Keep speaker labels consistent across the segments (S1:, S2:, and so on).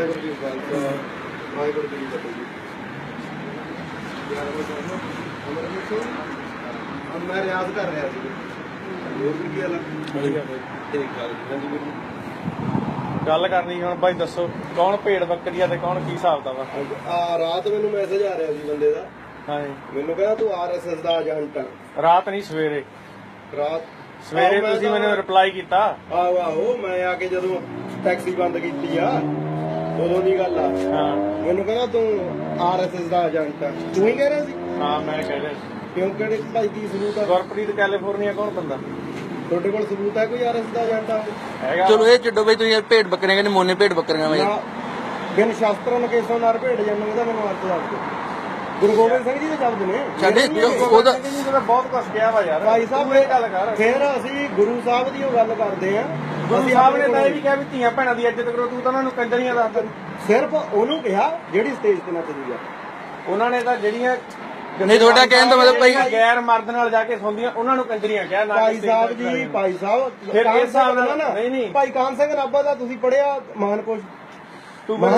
S1: ਵਾਹਿਗੁਰੂ ਜੀ ਕਾ ਖਾਲਸਾ ਵਾਹਿਗੁਰੂ ਜੀ ਕੀ ਫਤਿਹ ਜੀ। ਯਾਰ ਮੈਂ ਕਹਿੰਦਾ ਅਮਰਜੀਤ ਸਿੰਘ? ਹਾਂ, ਮੈਂ ਰਿਆਜ਼ ਕਰ ਰਿਹਾ ਸੀ। ਹੋਰ ਵੀ ਕੀ ਹਾਲ ਆ? ਠੀਕ ਠਾਕ ਜੀ ਹਾਂਜੀ ਵੀਰ
S2: ਗੱਲ ਕਰਨੀ ਹੁਣ ਬਾਈ ਦੱਸੋ ਕੌਣ ਭੇਡ ਬੱਕਰੀ ਆ ਤੇ ਕੌਣ ਕੀ ਹਿਸਾਬ ਦਾ ਵਾ?
S1: ਆ ਰਾਤ ਮੈਨੂੰ ਮੈਸੇਜ ਆ ਰਿਹਾ ਸੀ ਬੰਦੇ ਦਾ।
S2: ਹਾਂਜੀ
S1: ਮੈਨੂੰ ਕਹਿੰਦਾ ਤੂੰ ਆਰਐਸਐਸ ਦਾ ਏਜੰਟ ਆ।
S2: ਰਾਤ ਨਹੀਂ ਸਵੇਰੇ।
S1: ਰਾਤ?
S2: ਸਵੇਰੇ ਤੁਸੀਂ ਮੈਨੂੰ ਰਿਪਲਾਈ ਕੀਤਾ।
S1: ਆਹੋ ਆਹੋ ਮੈਂ ਆ ਕੇ ਜਦੋਂ ਟੈਕਸੀ ਬੰਦ ਕੀਤੀ ਆ ਉਦੋਂ ਦੀ ਗੱਲ ਆ।
S2: ਹਾਂ।
S1: ਮੈਨੂੰ ਕਹਿੰਦਾ ਤੂੰ ਆਰਐਸਐਸ ਦਾ ਏਜੰਟ ਆ। ਤੂੰ ਹੀ ਕਹਿ ਰਿਹਾ ਸੀ?
S2: ਹਾਂ ਮੈਂ ਕਹਿ ਰਿਹਾ ਸੀ।
S1: ਕਿਉਂ ਕਿਹੜੇ ਭਾਈ ਕੀ ਸਬੂਤ ਆ?
S2: ਗੁਰਪ੍ਰੀਤ ਕੈਲੀਫੋਰਨੀਆ ਕੌਣ ਬੰਦਾ?
S1: ਤੁਹਾਡੇ ਕੋਲ ਸਬੂਤ ਹੈ ਕੋਈ ਆਰਐਸਐਸ ਦਾ ਏਜੰਟ ਆ?
S2: ਹੈਗਾ।
S3: ਚਲੋ ਇਹ ਛੱਡੋ ਬਈ ਤੁਸੀਂ ਯਾਰ ਭੇਡ ਬੱਕਰੀਆਂ ਕਹਿੰਦੇ ਮੋਨੇ ਭੇਡ ਬੱਕਰੀਆਂ ਬਈ
S1: ਨਾ ਬਿਨ ਸ਼ਾਸਤਰਾਂ ਕੇਸਾਂ ਨਾਲ ਭੇਡ ਜੰਨ ਇਹਦਾ ਮੈਨੂੰ ਅਰਥ ਦੱਸ ਦਿਓ। ਗੁਰੂ ਗੋਬਿੰਦ ਸਿੰਘ ਜੀ ਦੇ ਸ਼ਬਦ ਨੇ।
S3: ਸਾਡੇ। ਉਹਦਾ
S2: ਬਹੁਤ ਕੁਝ ਕਿਹਾ ਵਾ ਯਾਰ।
S1: ਭਾਈ ਸਾਹਿਬ
S2: ਤੂੰ ਇਹ ਗੱਲ ਕਰ।
S1: ਫਿਰ ਅਸੀਂ ਗੁਰੂ ਸਾਹਿਬ ਦੀ ਉਹ ਗੱਲ ਕਰਦੇ ਆ।
S2: ਗੁਰੂ ਸਾਹਿਬ ਨੇ ਤਾਂ ਇਹ ਵੀ ਕਿਹਾ ਵੀ ਧੀਆਂ ਭੈਣਾਂ ਦੀ ਇੱਜ਼ਤ ਕਰੋ ਤੂੰ ਤਾਂ ਉਹਨਾਂ ਨੂੰ ਕੰਜਰੀਆਂ ਦੱਸ ਦਿੰਦਾ
S1: ਸਿਰਫ ਉਹਨੂੰ ਕਿਹਾ ਜਿਹੜੀ ਸਟੇਜ ਤੇ ਨੱਚਦੀ ਆ
S2: ਉਹਨਾਂ ਨੇ ਤਾਂ ਜਿਹੜੀਆਂ
S3: ਨਹੀਂ, ਤੁਹਾਡਾ ਕਹਿਣ ਦਾ ਮਤਲਬ ਭਾਈ-
S2: ਗੈਰ ਮਰਦ ਨਾਲ ਜਾ ਕੇ ਸੌਂਦੀਆਂ ਉਹਨਾਂ ਨੂੰ ਕੰਜਰੀਆਂ ਕਿਹਾ ਨਾ ਕਿ
S1: ਭਾਈ
S2: ਸਟੇਜ
S1: ਸਾਹਿਬ
S2: ਤੇ
S1: ਜੀ
S2: ਖੜੀਆਂ।
S1: ਭਾਈ ਸਾਹਿਬ
S2: ਫਿਰ
S1: ਕਾਹਨ
S2: ਇਸ ਹਿਸਾਬ
S1: ਸਿੰਘ
S2: ਨਾਲ-
S1: ਨਾ,
S2: ਨਹੀਂ, ਨਹੀਂ।
S1: ਭਾਈ ਕਾਨ ਸਿੰਘ ਨਾਭਾ ਦਾ ਤੁਸੀਂ ਪੜਿਆ ਮਾਨਕੋਸ਼
S2: ਤੂੰ
S1: ਨਾ।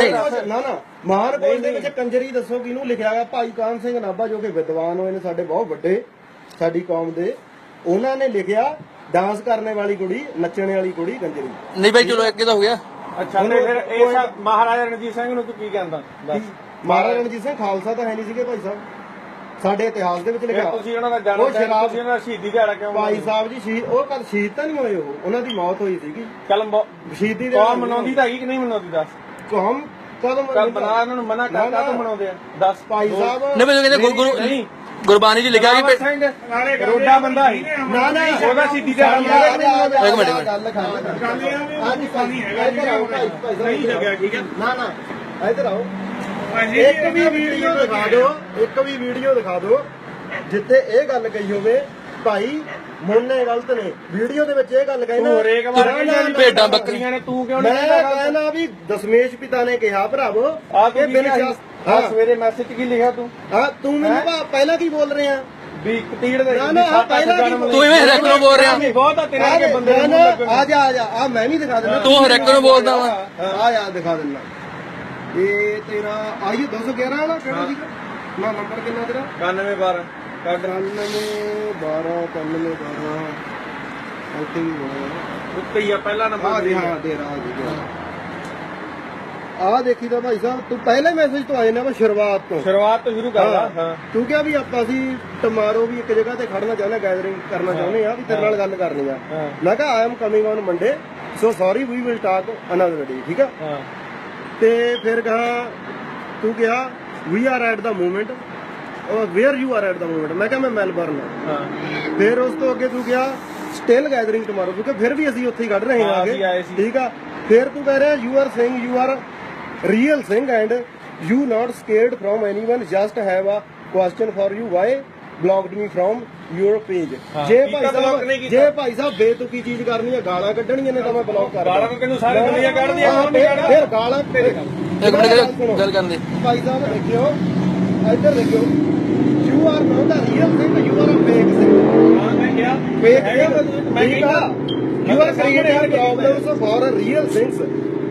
S1: ਨਾ ਮਾਨਕੋਸ਼ ਦੇ ਵਿੱਚ ਕੰਜਰੀ ਦੱਸੋ ਕਿਹਨੂੰ ਲਿਖਿਆ ਗਿਆ ਭਾਈ ਕਾਨ ਸਿੰਘ ਨਾਭਾ ਜੋ ਕਿ ਵਿਦਵਾਨ ਹੋਏ ਨੇ ਸਾਡੇ ਬਹੁਤ ਵੱਡੇ ਸਾਡੀ ਕੌਮ ਦੇ। ਉਹਨਾਂ ਨੇ ਲਿਖਿਆ ਡਾਂਸ ਕਰਨੇ ਵਾਲੀ ਕੁੜੀ ਨੱਚਣ ਵਾਲੀ ਕੁੜੀ ਕੰਜਰੀ
S3: ਨਹੀਂ ਬਈ ਚਲੋ ਇੱਕ ਇਹਦਾ ਹੋ ਗਿਆ।
S2: ਅੱਛਾ ਤੇ ਫਿਰ ਇਹ ਮਹਾਰਾਜਾ ਰਣਜੀਤ ਸਿੰਘ ਨੂੰ ਤੂੰ ਕੀ ਕਹਿੰਦਾ? ਦੱਸ।
S1: ਮਹਾਰਾਜਾ ਰਣਜੀਤ ਸਿੰਘ ਖਾਲਸਾ ਤਾਂ ਹੈ ਨਹੀਂ ਸੀਗੇ ਭਾਈ ਸਾਹਿਬ। ਸਾਡੇ ਇਤਿਹਾਸ ਦੇ ਵਿੱਚ
S2: ਫਿਰ
S1: ਲਿਖਿਆ।
S2: ਤੁਸੀਂ ਉਹਨਾਂ ਦਾ
S1: ਉਹ
S2: ਜਾਣੋ
S1: ਸ਼ਰਾਬ
S2: ਤੁਸੀਂ ਉਹਨਾਂ ਦਾ ਸ਼ਹੀਦੀ ਦਿਹਾੜਾ ਕਿਉਂ
S1: ਭਾਈ ਸਾਹਿਬ ਜੀ ਸ਼ਹੀਦ ਉਹ ਕਦ ਸ਼ਹੀਦ ਤਾਂ ਨਹੀਂ ਹੋਏ ਉਹ। ਉਹਨਾਂ ਦੀ ਮੌਤ ਹੋਈ ਸੀਗੀ।
S2: ਕਲਮ
S1: ਸ਼ਹੀਦੀ ਦੇ
S2: ਕੌਮ ਮਨਾਉਂਦੀ ਤਾਂ ਹੈਗੀ ਕਿ ਨਹੀਂ ਮਨਾਉਂਦੀ ਦੱਸ।
S1: ਕੌਮ ਕਦੋਂ
S2: ਕੱਲ ਬਣਾ ਇਹਨਾਂ ਨੂੰ ਮਨਾ
S1: ਨਾ,
S2: ਕਰ
S1: ਨਾ।
S2: ਕਾ ਮਨਾਉਂਦੇ ਆ? ਦੱਸ।
S1: ਭਾਈ ਸਾਹਿਬ
S3: ਨਹੀਂ ਬਈ ਕਹਿੰਦੇ ਗੁਰੂ ਗੁਰੂ
S2: ਨਹੀਂ।
S3: ਗੁਰਬਾਣੀ 'ਚ ਲਿਖਿਆ ਕਿ
S2: ਰੋਡਾ ਬੰਦਾ ਹੀ।
S1: ਨਾ ਨਾ।
S2: ਉਹਦਾ ਨਹੀਂ ਮਨਾਉਂਦੇ?
S3: ਇੱਕ ਮਿੰਟ, ਇੱਕ ਮਿੰਟ।
S1: ਗੱਲ ਕਰ ਅੱਜ ਨਹੀਂ ਹੈਗਾ ਨਹੀਂ ਲੱਗਿਆ ਠੀਕ ਹੈ। ਨਾ ਨਾ। ਇੱਧਰ ਆਓ। ਇੱਕ ਵੀ ਵੀਡੀਓ ਦਿਖਾ ਦਿਓ। ਇੱਕ ਵੀ ਵੀਡੀਓ ਦਿਖਾ ਦਿਓ। ਜਿੱਥੇ ਇਹ ਗੱਲ ਕਹੀ ਹੋਵੇ ਭਾਈ ਮੁੰਨੇ ਗਲਤ ਨੇ। ਵੀਡੀਓ ਦੇ ਵਿੱਚ ਇਹ ਗੱਲ ਕਹੀ ਨਾ
S2: ਤੂੰ ਹਰੇਕ ਵਾਰ
S1: ਨਾ,
S3: ਭੇਡਾਂ ਬੱਕਰੀਆਂ
S2: ਨੇ ਤੂੰ ਕਿਉਂ
S1: ਮੈਂ
S2: ਨਹੀਂ ਕਹਿੰਦਾ
S1: ਕਹਿੰਦਾ ਵੀ ਦਸ਼ਮੇਸ਼ ਪਿਤਾ ਨੇ ਕਿਹਾ ਭਰਾਵੋ
S2: ਆ
S1: ਕਿ ਸ਼ਾਸ-
S2: ਹਾਂ। ਸਵੇਰੇ ਮੈਸੇਜ ਕੀ ਲਿਖਿਆ ਤੂੰ?
S1: ਹਾਂ ਤੂੰ ਮੈਨੂੰ ਪਹਿਲਾਂ ਕੀ ਬੋਲ ਰਹੇ? ਆ
S2: ਵੀ ਕਤੀੜ ਦੇ
S1: ਨਾ, ਨਾ, ਪਹਿਲਾਂ ਕੀ
S3: ਤੂੰ ਇਵੇਂ ਹਰੇਕ ਨੂੰ ਬੋਲ ਰਿਹਾ।
S2: ਨਹੀਂ, ਬਹੁਤ ਆ ਤੇਰੇ ਵਰਗੇ ਬੰਦੇ
S1: ਨਾ, ਆ ਜਾ ਆ ਜਾ ਆ ਮੈਂ ਵੀ ਦਿਖਾ ਦਿੰਦਾ।
S3: ਤੂੰ ਹਰੇਕ ਨੂੰ ਬੋਲਦਾ ਵਾ।
S1: ਆ ਜਾ ਦਿਖਾ ਦਿੰਦਾ। ਇਹ ਤੇਰਾ ਆਈ 211 ਵਾਲਾ ਕਿਹੜਾ ਸੀਗਾ? ਨਾ ਨੰਬਰ ਕਿੰਨਾ ਤੇਰਾ?
S2: 91 12 ਕੱਢ
S1: 99 12 99 12 ਇੱਥੇ ਵੀ ਹੋਣਾ।
S2: ਉੱਤੇ ਹੀ ਆ ਪਹਿਲਾ
S1: ਆ
S2: ਨੰਬਰ
S1: ਦੇ ਹਾਂ ਦੇ ਰਹਾ ਜੀ ਆ ਦੇਖੀ ਤਾਂ ਭਾਈ ਸਾਹਿਬ ਤੂੰ ਪਹਿਲੇ ਮੈਸੇਜ ਤੋਂ ਆਏ ਨੇ ਆਪਾਂ ਸ਼ੁਰੂਆਤ ਤੋਂ।
S2: ਸ਼ੁਰੂਆਤ ਤੋਂ ਸ਼ੁਰੂ ਕਰ ਲਾ ਹਾਂ।
S1: ਤੂੰ ਕਿਹਾ ਵੀ ਆਪਾਂ ਅਸੀਂ ਟਮਾਰੋ ਵੀ ਇੱਕ ਜਗ੍ਹਾ ਤੇ ਖੜਨਾ ਚਾਹੁੰਦੇ ਗੈਦਰਿੰਗ ਕਰਨਾ ਚਾਹੁੰਦੇ ਆ ਵੀ ਤੇਰੇ ਨਾਲ ਗੱਲ ਕਰਨੀ ਆ। ਮੈਂ ਕਿਹਾ I am coming on Monday so sorry we will talk another day ਠੀਕ ਆ? ਤੇ ਫਿਰ ਕਹਾ ਤੂੰ ਕਿਹਾ we are at the movement or where you are at the movement ਮੈਂ ਕਿਹਾ ਮੈਂ ਮੈਲਬਰਨ
S2: ਹਾਂ।
S1: ਫਿਰ ਉਸ ਤੋਂ ਅੱਗੇ ਤੂੰ ਕਿਹਾ ਸਟਿਲ ਗੈਦਰਿੰਗ ਟਮਾਰੋ ਕਿਉਂਕਿ ਫਿਰ ਵੀ ਅਸੀਂ ਉੱਥੇ ਹੀ ਕੱਢ ਰਹੇ ਹਾਂ
S2: ਹਾਂ,
S1: ਆਗੇ
S2: ਅਸੀਂ ਆਏ ਸੀ।
S1: ਠੀਕ ਆ। ਫਿਰ ਤੂੰ ਕਹਿ ਰਿਹਾ you are saying you are real Singh and you not scared from anyone just have a question for you why blocked me from your page
S2: ਹਾਂ,
S1: ਜੇ
S2: ਕੀਤਾ
S1: ਭਾਈ
S2: block ਨਹੀਂ
S1: ਸਾਹਿਬ
S2: ਕੀਤਾ।
S1: ਜੇ ਭਾਈ ਸਾਹਿਬ ਬੇਤੁਕੀ ਚੀਜ਼ ਕਰਨੀ ਹੈ ਗਾਲਾਂ ਕੱਢਣੀਆਂ ਨੇ ਤਾਂ ਮੈਂ ਬਲੌਕ ਕਰ
S2: ਗਾਲਾਂ ਤੈਨੂੰ ਸਾਰੇ ਦੁਨੀਆ ਕੱਢਦੀ ਆ,
S1: ਹਾਂ,
S2: ਕੌਣ ਨਹੀਂ
S1: ਫਿਰ-
S2: ਕੱਢਦਾ?
S1: ਫਿਰ ਗਾਲਾਂ
S3: ਇੱਕ ਮਿੰਟ ਗੱਲ- ਗੱਲ ਕਰਨ ਦੇ।
S1: ਭਾਈ ਸਾਹਿਬ ਦੇਖਿਓ। ਇੱਧਰ ਦੇਖਿਓ। You are not a real Singh you are a fake Singh
S2: ਹਾਂ ਮੈਂ ਕਿਹਾ
S1: ਫੇਕ ਸਿੰਘ
S2: ਮੈਂ
S1: ਆ। You are creating problems for a real Singhs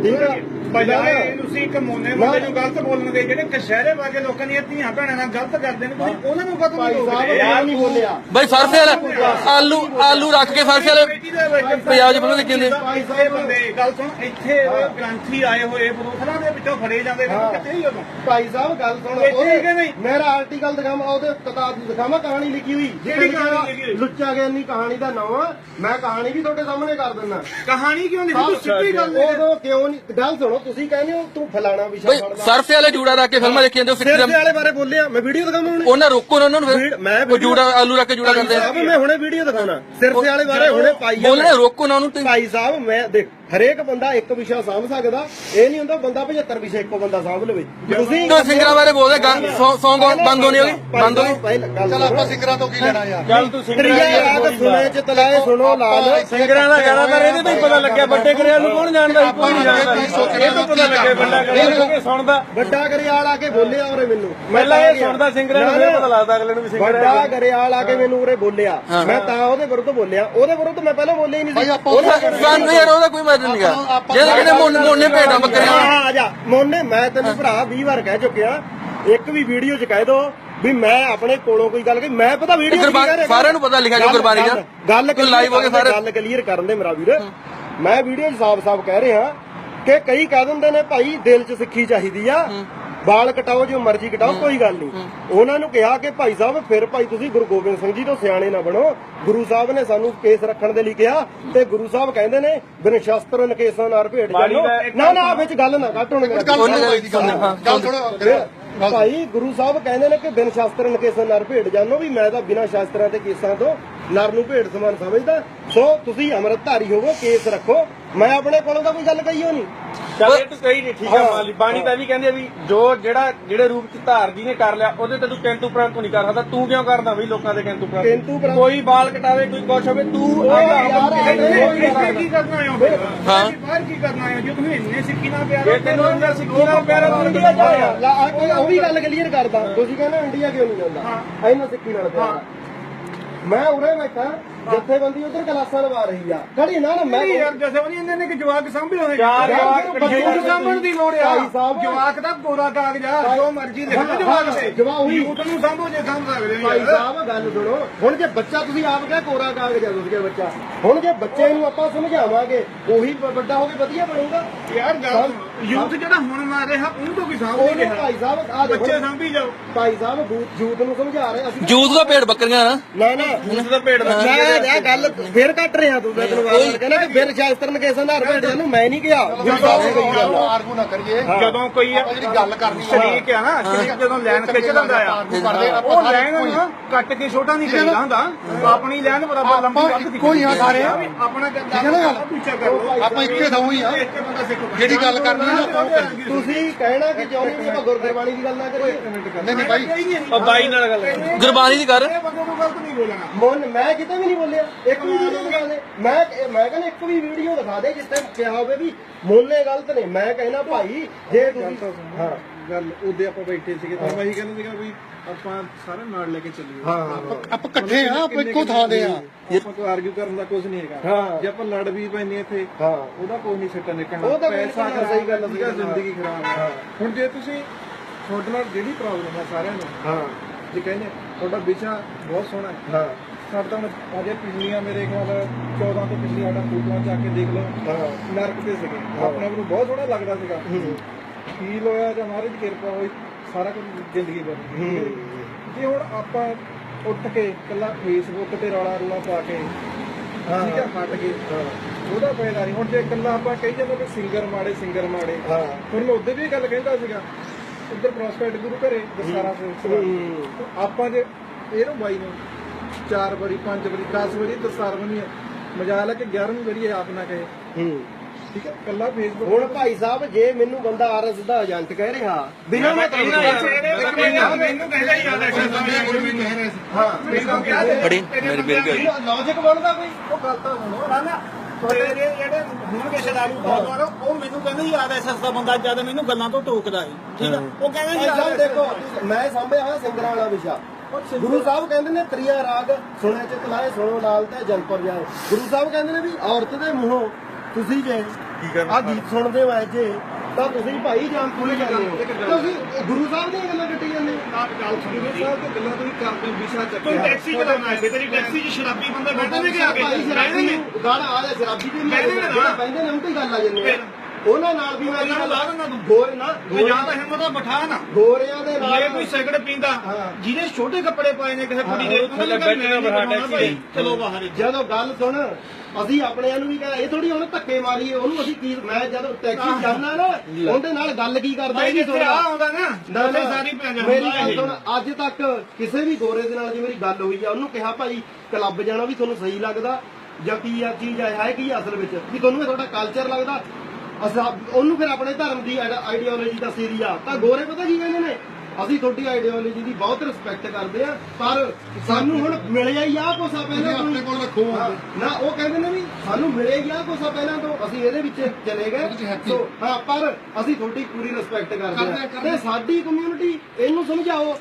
S1: ਠੀਕ ਆ?
S4: ਬਜਾਏ ਤੁਸੀਂ ਇੱਕ ਮੋਨੇ ਬੰਦੇ ਨੂੰ ਗਲਤ ਬੋਲਣ ਦੇ ਜਿਹੜੇ ਕਸ਼ਹਿਰੇ ਲੋਕਾਂ ਦੀਆਂ ਧੀਆਂ ਭੈਣਾਂ ਨਾਲ ਗਲਤ ਕਰਦੇ ਨੇ ਤੁਸੀਂ ਉਹਨਾਂ ਨੂੰ ਕਦੋਂ
S1: ਭਾਈ
S4: ਨਹੀਂ
S1: ਸਾਹਿਬ
S4: ਰੋਕਦੇ
S1: ਯਾਰ ਨਹੀਂ ਬੋਲਿਆ।
S3: ਬਈ ਫਰਸੇ ਵਾਲਾ ਆਲੂ ਆਲੂ ਰੱਖ ਕੇ ਫਰਸੇ ਵਾਲੇ ਪੰਜਾਬ 'ਚ ਪਹਿਲਾਂ ਦੇਖੇ ਹੁੰਦੇ
S4: ਭਾਈ ਸਾਹਿਬ ਬੰਦੇ ਗੱਲ ਸੁਣ ਇੱਥੇ ਗ੍ਰੰਥੀ ਆਏ ਹੋਏ ਬਰੂਥਲਾਂ ਦੇ ਵਿੱਚੋਂ ਫੜੇ ਜਾਂਦੇ ਨੇ ਉਹ ਕਿੱਥੇ ਹੀ ਉਦੋਂ?
S1: ਭਾਈ ਸਾਹਿਬ ਗੱਲ ਸੁਣ? ਮੇਰਾ ਆਰਟੀਕਲ ਦਿਖਾਵਾਂ ਉਹਦੇ ਕਿਤਾਬ ਦਿਖਾਵਾਂ ਕਹਾਣੀ ਲਿਖੀ ਹੋਈ।
S4: ਕਹਾਣੀ ਲਿਖੀ?
S1: ਲੁੱਚਾ ਗਿਆਨੀ ਕਹਾਣੀ ਦਾ ਨਾਮ ਆ ਮੈਂ ਕਹਾਣੀ ਵੀ ਤੁਹਾਡੇ ਸਾਹਮਣੇ ਕਰ ਦਿੰਦਾ।
S4: ਕਹਾਣੀ ਕਿਉਂ ਨਹੀਂ ਤੂੰ ਸਿੱਧੀ ਗੱਲ
S1: ਉਦੋਂ ਕਿਉਂ ਨਹੀਂ ਗੱਲ ਸੁਣੋ ਤੁਸੀਂ ਕਹਿੰਦੇ ਹੋ ਤੂੰ ਫਲਾਣਾ ਵਿਸ਼ਾ
S3: ਬਈ
S1: ਫੜਦਾ।
S3: ਸਰਸੇ ਵਾਲੇ ਜੂੜਾ ਰੱਖ ਕੇ ਫਿਲਮਾਂ ਦੇਖੀ ਜਾਂਦੇ ਉਹ
S1: ਸਿਰ ਦੇ ਵਾਲੇ ਬਾਰੇ ਬੋਲਿਆ ਮੈਂ ਵੀਡੀਓ ਦਿਖਾਵਾਂ ਹੁਣ।
S3: ਉਹਨਾਂ ਰੋਕੋ ਨਾ ਉਹਨਾਂ ਨੂੰ ਫਿਰ
S1: ਮੈਂ
S3: ਉਹ ਜੂੜਾ ਆਲੂ ਰੱਖ ਕੇ ਜੂੜਾ ਕਰਦੇ
S1: ਸਾਹਿਬ
S3: ਆ
S1: ਮੈਂ ਹੁਣੇ ਵੀਡੀਓ ਦਿਖਾਉਣਾ। ਸਿਰ ਦੇ ਵਾਲੇ ਬਾਰੇ ਹੁਣੇ ਪਾਈ ਆ
S3: ਬੋਲਣੇ ਰੋਕੋ ਨਾ ਉਹਨੂੰ ਤੇ
S1: ਭਾਈ ਸਾਹਿਬ ਮੈਂ ਦੇਖ ਹਰੇਕ ਬੰਦਾ ਇੱਕ ਵਿਸ਼ਾ ਸਾਂਭ ਸਕਦਾ ਇਹ ਨਹੀਂ ਹੁੰਦਾ ਬੰਦਾ 75 ਵਿਸ਼ੇ ਇੱਕੋ ਬੰਦਾ ਸਾਂਭ ਲਵੇ। ਤੁਸੀਂ
S3: ਤੋ ਸਿੰਗਰਾਂ ਬਾਰੇ ਬੋਲਦੇ ਸੌਂਗ ਬੰਦ ਹੋਣੀ ਹੋਗੀ ਬੰਦ ਹੋ ਗਈ
S1: ਚਲ ਆਪਾਂ ਸਿੰਗਰਾਂ ਤੋਂ ਕੀ ਲੈਣਾ ਯਾਰ?
S2: ਚੱਲ ਤੂੰ ਸਿੰਗਰਾਂ ਦੀ
S1: ਰਾਗ ਸੁਣੇ ਚ ਤਲਾਏ ਸੁਣੋ ਲਾਲ
S2: ਸਿੰਗਰਾਂ ਦਾ ਗਾਣਾ ਤਾਂ ਇਹਦੇ ਤੋਂ ਹੀ ਪਤਾ ਲੱਗਿਆ ਵੱਡੇ ਕਰਿਆ ਨੂੰ ਕੌਣ ਜਾਣਦਾ ਸੀ ਕੋਈ ਨਹੀਂ ਜਾਣਦਾ ਸੀ। ਇਹ ਤੋਂ ਪਤਾ ਲੱਗਿਆ ਵੱਡਾ ਕਿਉਂਕਿ ਸੁਣਦਾ?
S1: ਵੱਡਾ ਗਰੇਵਾਲ ਆ ਕੇ ਬੋਲਿਆ ਉਰੇ ਮੈਨੂੰ। ਤਾਂ
S2: ਇਹ। ਸੁਣਦਾ ਸਿੰਗਰਾਂ ਨੂੰ। ਪਤਾ ਲੱਗਦਾ ਅਗਲੇ ਨੂੰ ਵੀ ਸਿੰਗਰ
S1: ਵੱਡਾ ਗਰੇਵਾਲ ਆ ਕੇ ਮੈਨੂੰ ਉਰੇ ਬੋਲਿਆ। ਮੈਂ ਤਾਂ ਉਹਦੇ ਵਿਰੁੱਧ ਬੋਲਿਆ। ਉਹਦੇ ਵਿਰੁੱਧ ਮੈਂ ਪਹਿਲਾਂ ਬੋਲਿਆ ਹੀ ਨਹੀਂ ਸੀ।
S3: ਉਹਦਾ ਕੋਈ ਮੈਂ ਨਹੀਂਗਾ ਜੇ ਕਿਹਨੇ ਮੋਨੇ ਮੋਨੇ ਭੇਡਾਂ ਬੱਕਰੀਆਂ
S1: ਆ ਜਾ। ਮੋਨੇ ਮੈਂ ਤੈਨੂੰ ਭਰਾ 20 ਵਾਰ ਕਹਿ ਚੁੱਕਿਆ। ਇੱਕ ਵੀ ਵੀਡੀਓ 'ਚ ਕਹਿ ਦੋ ਵੀ ਮੈਂ ਆਪਣੇ ਕੋਲੋਂ ਕੋਈ ਗੱਲ ਕਹੀ। ਮੈਂ ਪਤਾ ਵੀਡੀਓ 'ਚ ਕਹਿ ਰਿਹਾ
S3: ਸਾਰਿਆਂ ਨੂੰ ਪਤਾ ਲਿਖਿਆ ਜੋ
S1: ਗੱਲ-
S3: ਗੁਰਬਾਣੀ 'ਚ।
S1: ਗੱਲ-
S3: live ਹੋ ਕੇ ਸਾਰੇ-
S1: ਗੱਲ ਕਲੀਅਰ ਕਰਨ ਦੇ ਮੇਰਾ ਵੀਰ। ਮੈਂ ਵੀਡੀਓ 'ਚ ਸਾਫ਼-ਸਾਫ਼ ਕਹਿ ਰਿਹਾ ਕਿ ਕਈ ਕਹਿ ਦਿੰਦੇ ਨੇ ਭਾਈ ਦਿਲ 'ਚ ਸਿੱਖੀ ਚਾਹੀਦੀ ਆ। ਵਾਲ ਕਟਾਓ ਜੋ ਮਰਜ਼ੀ ਕਟਾਓ ਕੋਈ ਗੱਲ ਨਹੀਂ। ਉਹਨਾਂ ਨੂੰ ਕਿਹਾ ਕਿ ਭਾਈ ਸਾਹਿਬ ਫਿਰ ਭਾਈ ਤੁਸੀਂ ਗੁਰੂ ਗੋਬਿੰਦ ਸਿੰਘ ਜੀ ਤੋਂ ਸਿਆਣੇ ਨਾ ਬਣੋ। ਗੁਰੂ ਸਾਹਿਬ ਨੇ ਸਾਨੂੰ ਕੇਸ ਰੱਖਣ ਦੇ ਲਈ ਕਿਹਾ ਤੇ ਗੁਰੂ ਸਾਹਿਬ ਕਹਿੰਦੇ ਨੇ ਬਿਨ ਸ਼ਸਤਰ ਨਕੇਸਾਂ ਨਾਲ ਭੇਟ ਜਾਣੋ ਨਾ ਨਾ ਵਿੱਚ ਗੱਲ ਨਾ ਕੱਟ ਹੁਣ ਮੇਰਾ ਫਿਰ ਭਾਈ ਗੁਰੂ ਸਾਹਿਬ ਕਹਿੰਦੇ ਨੇ ਕਿ ਬਿਨ ਸ਼ਾਸਤਰ ਨਕੇਸਾਂ ਨਰ ਭੇਟ ਜਾਨੋ ਵੀ ਮੈਂ ਤਾਂ ਬਿਨਾਂ ਸ਼ਾਸਤਰਾਂ ਤੇ ਕੇਸਾਂ ਤੋਂ ਨਰ ਨੂੰ ਭੇਟ ਸਮਾਨ ਸਮਝਦਾ। ਸੋ ਤੁਸੀਂ ਅੰਮ੍ਰਿਤਧਾਰੀ ਹੋਵੋ ਕੇਸ ਰੱਖੋ। ਮੈਂ ਆਪਣੇ ਕੋਲੋਂ ਤਾਂ ਕੋਈ ਗੱਲ ਕਹੀ ਹੋ ਨਹੀਂ
S2: ਚੱਲ ਇਹ ਤੂੰ ਕਹੀ ਨਹੀਂ ਠੀਕ ਆ ਮੰਨ ਲਈ ਬਾਣੀ ਤਾਂ ਵੀ ਕਹਿੰਦੇ ਵੀ ਜੋ ਜਿਹੜਾ ਜਿਹੜੇ ਰੂਪ ਚ ਧਾਰ ਜੀ ਨੇ ਕਰ ਲਿਆ ਉਹਦੇ ਤੇ ਤੂੰ ਕਿੰਤੂ ਪ੍ਰੰਤੂ ਨਹੀਂ ਕਰ ਸਕਦਾ। ਤੂੰ ਕਿਉਂ ਕਰਦਾ ਬਈ ਲੋਕਾਂ ਦੇ ਕਿੰਤੂ ਪ੍ਰੰਤੂ। ਕੋਈ ਬਾਲ ਕਟਾਵੇ ਕੋਈ ਕੁਛ ਹੋਵੇ ਤੂੰ ਆਪਦਾ
S4: ਕੀ ਕਰਨਾ ਫਿਰ?
S3: ਹਾਂ।
S4: ਬਾਹਰ ਕੀ ਕਰਨਾ ਆਇਓ ਜੇ ਤੁਸੀਂ ਇੰਨੇ ਸਿੱਖੀ ਨਾਲ ਪਿਆਰ
S2: ਤੈਨੂੰ ਅੰਦਰ ਸਿੱਖੀ ਨਾਲ ਪਿਆਰ ਇੰਡੀਆ ਜਾ
S1: ਉਹ ਵੀ ਗੱਲ ਕਲੀਅਰ ਕਰਦਾ। ਤੁਸੀਂ ਕਹਿੰਦੇ ਇੰਡੀਆ ਕਿਉਂ ਨਹੀਂ ਜਾਂਦਾ? ਇਹਨਾਂ ਸਿੱਖੀ ਨਾਲ ਪਿਆਰ। ਮੈਂ ਉਰੇ ਬੈਠਾ। ਜਥੇਬੰਦੀ ਉਧਰ ਕਲਾਸਾਂ ਲਵਾ ਰਹੀ ਆ। ਖੜੀ ਨਾ ਨਾ ਮੈਂ
S4: ਨਹੀਂ ਯਾਰ ਉਹਨੇ ਇਹਨਾਂ ਨੇ ਕਿ ਜਵਾਕ ਸਾਂਭੇ ਹੋਏ
S2: ਚਾਰ ਜਵਾਕ
S4: ਜਵਾਕ ਸਾਂਭਣ ਦੀ ਲੋੜ ਆ।
S1: ਭਾਈ ਸਾਹਿਬ।
S4: ਜਵਾਕ ਦਾ ਕੋਰਾ ਕਾਗਜ਼ ਆ ਜੋ ਮਰਜ਼ੀ ਲਿਖ ਲਓ ਜਵਾਕ ਤੇ
S1: ਜਵਾਕ ਉਹੀ।
S4: ਯੂਥ ਨੂੰ ਸਾਂਭੋ ਜੇ ਸਾਂਭ ਸਕਦੇ ਹੋ
S1: ਭਾਈ ਸਾਹਿਬ ਗੱਲ ਸੁਣੋ। ਹੁਣ ਜੇ ਬੱਚਾ ਤੁਸੀਂ ਆਪ ਕਹੇ ਕੋਰਾ ਕਾਗਜ਼ ਆ ਤੁਸੀਂ ਬੱਚਾ। ਹੁਣ ਜੇ ਬੱਚੇ ਨੂੰ ਆਪਾਂ ਸਮਝਾਵਾਂਗੇ ਉਹੀ ਵੱਡਾ ਹੋ ਕੇ ਵਧੀਆ ਬਣੂਗਾ।
S4: ਯਾਰ ਗੱਲ ਯੂਥ ਜਿਹੜਾ ਹੁਣ ਮਾਰ ਰਿਹਾ ਉਹਨੂੰ ਤਾਂ ਕੋਈ ਸਾਂਭ ਨਹੀਂ ਰਿਹਾ।
S1: ਭਾਈ ਸਾਹਿਬ ਆ ਦੇਖੋ।
S4: ਬੱਚੇ ਸਾਂਭੀ ਜਾਓ।
S1: ਭਾਈ ਸਾਹਿਬ ਜੂਤ ਨੂੰ ਸਮਝਾ ਰਹੇ ਅਸੀਂ
S3: ਜੂਤ ਦਾ ਭੇਡ ਬੱਕਰੀਆਂ ਨਾ।
S1: ਨਾ ਨਾ।
S2: ਉਸ ਦਾ ਭੇਡ ਦਾ
S1: ਮੈਂ ਇਹ ਗੱਲ ਫੇਰ ਕੱਟ ਰਿਹਾ ਤੂੰ ਮੈਂ ਤੈਨੂੰ ਕਹਿੰਦਾ ਕਿ ਨੂੰ ਮੈਂ ਨਹੀਂ ਕਿਹਾ। ਨੇ ਕਹੀ ਗੱਲ ਆ।
S5: ਆਰਗੂ ਨਾ ਕਰੀਏ
S4: ਜਦੋਂ ਕੋਈ
S5: ਆਪਾਂ ਜਿਹੜੀ ਗੱਲ ਕਰਨੀ ਆ।
S4: ਸ਼ਰੀਕ ਆ ਨਾ ਸ਼ਰੀਕ ਜਦੋਂ ਲੈਣ ਖਿੱਚ ਲੈਂਦਾ ਆ। ਉਹ ਲੈਣ ਨਾ ਕੱਟ ਕੇ ਛੋਟਾ ਨਹੀਂ ਕਰੀਦਾ ਹੁੰਦਾ। ਆਪਣੀ ਲੈਣ ਬਰਾਬਰ ਲੰਬੀ
S5: ਆ। ਸਾਰੇ। ਨਾ ਗੱਲ?
S4: ਕਰ
S5: ਆਪਾਂ ਇੱਕੇ ਥਾਂ ਹੀ ਆ। ਜਿਹੜੀ ਗੱਲ ਕਰਨੀ ਆ ਨਾ
S1: ਤੁਸੀਂ ਕਹਿਣਾ ਕਿ ਆਪਾਂ ਗੁਰਦੁਆਰੀ ਦੀ ਗੱਲ ਨਾ ਕਰੀਏ?
S5: ਨਹੀਂ ਨਹੀਂ ਭਾਈ
S2: ਉਹ ਬਾਈ ਨਾਲ ਗੱਲ ਕਰ।
S3: ਗੁਰਬਾਣੀ ਦੀ ਕਰ।
S4: ਨੂੰ
S1: ਮਨ ਮੈਂ ਕਿਤੇ ਵੀ ਨਹੀਂ ਬੋਲਿਆ ਇੱਕ ਵੀ ਵੀਡੀਓ ਦਿਖਾ ਦੇ। ਮੈਂ ਮੈਂ ਕਹਿੰਦਾ ਇੱਕ ਵੀ ਵੀਡੀਓ ਦਿਖਾ ਦੇ ਜਿੱਥੇ ਕਿਹਾ ਹੋਵੇ ਵੀ ਮੋਨੇ ਗਲਤ ਨੇ। ਮੈਂ ਕਹਿੰਦਾ ਭਾਈ ਜੇ ਤੁਸੀਂ ਹਾਂ।
S6: ਗੱਲ ਉਹਦੇ ਆਪਾਂ ਬੈਠੇ ਸੀਗੇ ਤਾਂ ਮੈਂ ਇਹੀ ਕਹਿੰਦਾ ਸੀਗਾ ਵੀ ਆਪਾਂ ਸਾਰੇ ਨਾਲ ਲੈ ਕੇ ਚੱਲੀਏ।
S1: ਹਾਂ
S5: ਆਪਾਂ ਇਕੱਠੇ ਆ ਆਪਾਂ ਇੱਕੋ ਥਾਂ ਦੇ ਆ।
S6: ਆਪਾਂ ਕੋਈ ਆਰਗੂ ਕਰਨ ਦਾ ਕੁਝ ਨਹੀਂ ਹੈਗਾ।
S1: ਹਾਂ।
S6: ਜੇ ਆਪਾਂ ਲੜ ਵੀ ਪੈਂਦੇ ਇੱਥੇ
S1: ਹਾਂ।
S6: ਉਹਦਾ ਕੋਈ ਨਹੀਂ ਸਿੱਟਾ ਨਿਕਲਣਾ
S1: ਉਹ ਤਾਂ ਕੋਈ
S6: ਪੈਸਾ
S1: ਨਹੀਂ,
S6: ਖਰਾਬ
S1: ਸਹੀ ਗੱਲ
S6: ਸੀਗਾ,
S1: ਆ।
S6: ਜ਼ਿੰਦਗੀ ਖਰਾਬ ਹੈ। ਹੁਣ ਜੇ ਤੁਸੀਂ ਤੁਹਾਡੇ ਨਾਲ ਜਿਹੜੀ ਪ੍ਰੋਬਲਮ ਹੈ ਸਾਰਿਆਂ ਨੂੰ
S1: ਹਾਂ।
S6: ਜੇ ਕਹਿੰਦੇ ਤੁਹਾਡਾ ਵਿਸ਼ਾ ਬਹੁਤ ਸੋਹਣਾ ਹੈ।
S1: ਹਾਂ।
S6: ਸਾਡਾ ਤਾਂ ਅਜੇ ਪਿਛਲੀਆਂ ਮੇਰੇ ਖਿਆਲ 14 ਤੋਂ ਪਿਛਲੀ ਸਾਡਾ ਫੋਟੋਆਂ ਜਾ ਕੇ ਦੇਖ ਲਓ। ਨਰਕ ਤੇ ਸੀਗੇ। ਆਪਣੇ ਆਪ ਨੂੰ ਬਹੁਤ ਸੋਹਣਾ ਲੱਗਦਾ ਸੀਗਾ। ਫੀਲ ਹੋਇਆ ਜਾਂ ਮਹਾਰਾਜ ਦੀ ਕਿਰਪਾ ਹੋਈ ਸਾਰਾ ਕੁਝ ਜ਼ਿੰਦਗੀ ਬਦਲ ਗਈ ਜੇ ਹੁਣ ਆਪਾਂ ਉੱਠ ਕੇ ਇਕੱਲਾ ਫੇਸਬੁੱਕ ਤੇ ਰੌਲਾ ਰੌਲਾ ਪਾ ਕੇ ਠੀਕ ਹੈ ਹਟ ਗਏ ਉਹਦਾ ਫਾਇਦਾ ਨਹੀਂ। ਹੁਣ ਜੇ ਇਕੱਲਾ ਆਪਾਂ ਕਹੀ ਜਾਂਦੇ ਕਿ ਸਿੰਗਰ ਮਾੜੇ ਸਿੰਗਰ ਮਾੜੇ। ਮੈਂ ਉਹਦੇ ਵੀ ਗੱਲ ਕਹਿੰਦਾ ਸੀਗਾ ਉੱਧਰ ਪ੍ਰੋਸਪੈਕਟ ਗੁਰੂ ਘਰੇ ਦਸਾਰਾ ਸਿੰਘ ਆਪਾਂ ਜੇ ਇਹਨੂੰ ਬਾਈ ਨੂੰ ਚਾਰ ਵਾਰੀ ਪੰਜ ਵਾਰੀ 10 ਵਾਰੀ ਦਸਾਰ ਬਣੀ ਮਜਾਲ ਹੈ ਕਿ 11ਵੀਂ ਵਾਰੀ ਇਹ ਆਪ ਨਾ ਕਹੇ।
S1: ਹੂੰ।
S6: ਠੀਕ ਹੈ ਕੱਲਾ ਫੇਸਬੁੱਕ
S1: ਹੁਣ ਭਾਈ ਸਾਹਿਬ ਜੇ ਮੈਨੂੰ ਬੰਦਾ ਆਰਐਸ ਦਾ ਏਜੰਟ ਕਹਿ ਰਿਹਾ ਬਿਨਾਂ ਮੈਂ
S4: ਮੈਨੂੰ ਕਹਿੰਦਾ ਯਾਦ ਹੈ
S1: ਹਾਂ
S3: ਬੜੀ ਮੇਰੀ ਮੇਰੀ ਗਈ
S1: ਲੌਜੀਕ ਬਣਦਾ ਕੋਈ?
S4: ਉਹ ਗੱਲ ਤਾਂ ਸੁਣੋ ਨਾ ਨਾ ਤੇਰੇ ਜਿਹੜੇ ਹੋਣਗੇ ਸ਼ਰਾਬੀ ਬਹੁਤ ਉਹ ਮੈਨੂੰ ਕਹਿੰਦੇ ਯਾਦ ਐ ਦਾ ਬੰਦਾ ਜਦ ਮੈਨੂੰ ਗੱਲਾਂ ਤੋਂ ਟੋਕਦਾ ਹੈ ਠੀਕ ਆ? ਉਹ ਕਹਿੰਦੇ
S1: ਸਾਹਿਬ ਦੇਖੋ ਮੈਂ ਸਾਂਭਿਆ ਹੋਇਆ ਸਿੰਗਰਾਂ ਵਾਲਾ ਵਿਸ਼ਾ। ਗੁਰੂ ਸਾਹਿਬ ਕਹਿੰਦੇ ਨੇ ਤ੍ਰਿਆ ਰਾਗ ਸੁਣੇ ਚ ਕਲਾਏ ਸੁਣੋ ਨਾਲ ਤੇ ਜਨਪਰ ਜਾਏ ਗੁਰੂ ਸਾਹਿਬ ਕਹਿੰਦੇ ਨੇ ਵੀ ਔਰਤ ਦੇ ਮੂੰਹੋਂ ਤੁਸੀਂ ਜੇ ਆ ਗੀਤ ਸੁਣਦੇ ਹੋ ਜੇ ਤਾਂ ਤੁਸੀਂ ਭਾਈ ਜਾਨ ਪੂਰੇ ਜਾਂਦੇ ਹੋ। ਤੁਸੀਂ ਗੁਰੂ ਸਾਹਿਬ ਦੀਆਂ ਗੱਲਾਂ ਕੱਟੀ ਜਾਂਦੇ ਹੋ।
S6: ਗੱਲ ਸੁਣੋ। ਸਾਹਿਬ ਤੇ ਗੱਲਾਂ ਤੁਸੀਂ ਕਰਦੇ ਵਿਸ਼ਾ
S4: ਤੂੰ
S6: ਚੱਕਿਆ
S4: ਟੈਕਸੀ ਚਲਾਉਣਾ ਹੈ ਤੇਰੀ ਟੈਕਸੀ 'ਚ ਸ਼ਰਾਬੀ ਬੰਦੇ ਬੈਠੇ ਨੇ ਕਿ ਆ ਕੇ
S1: ਭਾਈ
S4: ਬੈਠੇ
S1: ਸ਼ਰਾਬੀ
S4: ਨੇ
S1: ਨੂੰ ਗਾਲ ਆ ਜਾ ਸ਼ਰਾਬੀ ਦੇ
S4: ਬਹਿੰਦੇ ਨੇ। ਨਾ।
S1: ਬੈਂਦੇ ਨੇ ਉਹ ਤੇ ਗੱਲ ਆ ਜਾਂਦੀ ਹੈ। ਉਹਨਾਂ ਨਾਲ ਵੀ ਮੈਂ
S4: ਉਹਨਾਂ ਨੂੰ ਲਾ ਦੇਣਾ ਤੂੰ।
S1: ਗੋਰ ਨਾ
S4: ਤੇ ਜਾਂ ਤਾਂ ਹਿੰਮਤ ਆ ਬਿਠਾ ਨਾ
S1: ਗੋਰਿਆਂ ਦੇ ਨਾਲ
S4: ਜੇ ਕੋਈ ਸਿਗਰਟ ਪੀਂਦਾ। ਜਿਹਨੇ ਛੋਟੇ ਕੱਪੜੇ ਪਾਏ ਨੇ ਕਿਸੇ ਕੁੜੀ ਦੇ ਉਹਨਾਂ ਨੇ
S2: ਬੈਠੇ ਨੇ ਬਿਠਾ ਟੈਕਸੀ ਦੇ।
S4: ਚਲੋ ਬਾਹਰ।
S1: ਜਦੋਂ ਗੱਲ ਸੁਣ ਅਸੀਂ ਆਪਣਿਆਂ ਨੂੰ ਵੀ ਕਹਿੰਦਾ ਇਹ ਥੋੜੀ ਹੁਣ ਧੱਕੇ ਮਾਰੀਏ ਉਹਨੂੰ ਅਸੀਂ ਕੀ ਮੈਂ ਜਦੋਂ ਟੈਕਸੀ ਜਾਂਦਾ ਨਾ ਉਹਦੇ ਨਾਲ ਗੱਲ ਕੀ ਕਰਦਾ ਇਹ ਨਹੀਂ
S4: ਜਿੱਥੇ ਆ ਆਉਂਦਾ ਨਾ
S1: ਨਾ,
S4: ਉੱਥੇ
S1: ਨਾ,
S4: ਸਾਰੀ ਪੰਜਾ
S1: ਮੇਰੀ ਗੱਲ ਸੁਣ ਅੱਜ ਤੱਕ ਕਿਸੇ ਵੀ ਗੋਰੇ ਦੇ ਨਾਲ ਜੇ ਮੇਰੀ ਗੱਲ ਹੋਈ ਆ ਉਹਨੂੰ ਕਿਹਾ ਭਾਈ ਕਲੱਬ ਜਾਣਾ ਵੀ ਤੁਹਾਨੂੰ ਸਹੀ ਲੱਗਦਾ ਜਾਂ ਕੀ ਆ ਚੀਜ਼ ਹੈ ਹੈ ਕੀ ਅਸਲ ਵਿੱਚ ਵੀ ਤੁਹਾਨੂੰ ਇਹ ਤੁਹਾਡਾ ਕਲਚਰ ਲੱਗਦਾ ਅਸਾਂ ਉਹਨੂੰ ਫਿਰ ਆਪਣੇ ਧਰਮ ਦੀ ਆਈਡੀਓਲੋਜੀ ਦਾ ਸੀਰੀਆ ਤਾਂ ਗੋਰੇ ਪਤਾ ਕੀ ਕਹਿੰਦੇ ਨੇ? ਅਸੀਂ ਤੁਹਾਡੀ ਆਈਡੀਓਲੋਜੀ ਦੀ ਬਹੁਤ ਰਿਸਪੈਕਟ ਕਰਦੇ ਆ ਪਰ ਸਾਨੂੰ ਹੁਣ ਮਿਲਿਆ ਹੀ ਆ ਕੋਸਾ ਪਹਿਲਾਂ ਤੋਂ।
S5: ਆਪਣੇ ਕੋਲ ਰੱਖੋ
S1: ਨਾ ਉਹ ਕਹਿੰਦੇ ਨੇ ਵੀ ਸਾਨੂੰ ਮਿਲਿਆ ਹੀ ਆ ਕੋਸਾ ਪਹਿਲਾਂ ਤੋਂ। ਅਸੀਂ ਇਹਦੇ ਵਿੱਚ ਚਲੇ ਗਏ। ਸੋ ਹਾਂ। ਪਰ ਅਸੀਂ ਤੁਹਾਡੀ ਪੂਰੀ ਰਿਸਪੈਕਟ ਕਰਦੇ ਆ ਤੇ ਸਾਡੀ ਕਮਿਊਨਿਟੀ ਇਹਨੂੰ ਸਮਝਾਓ।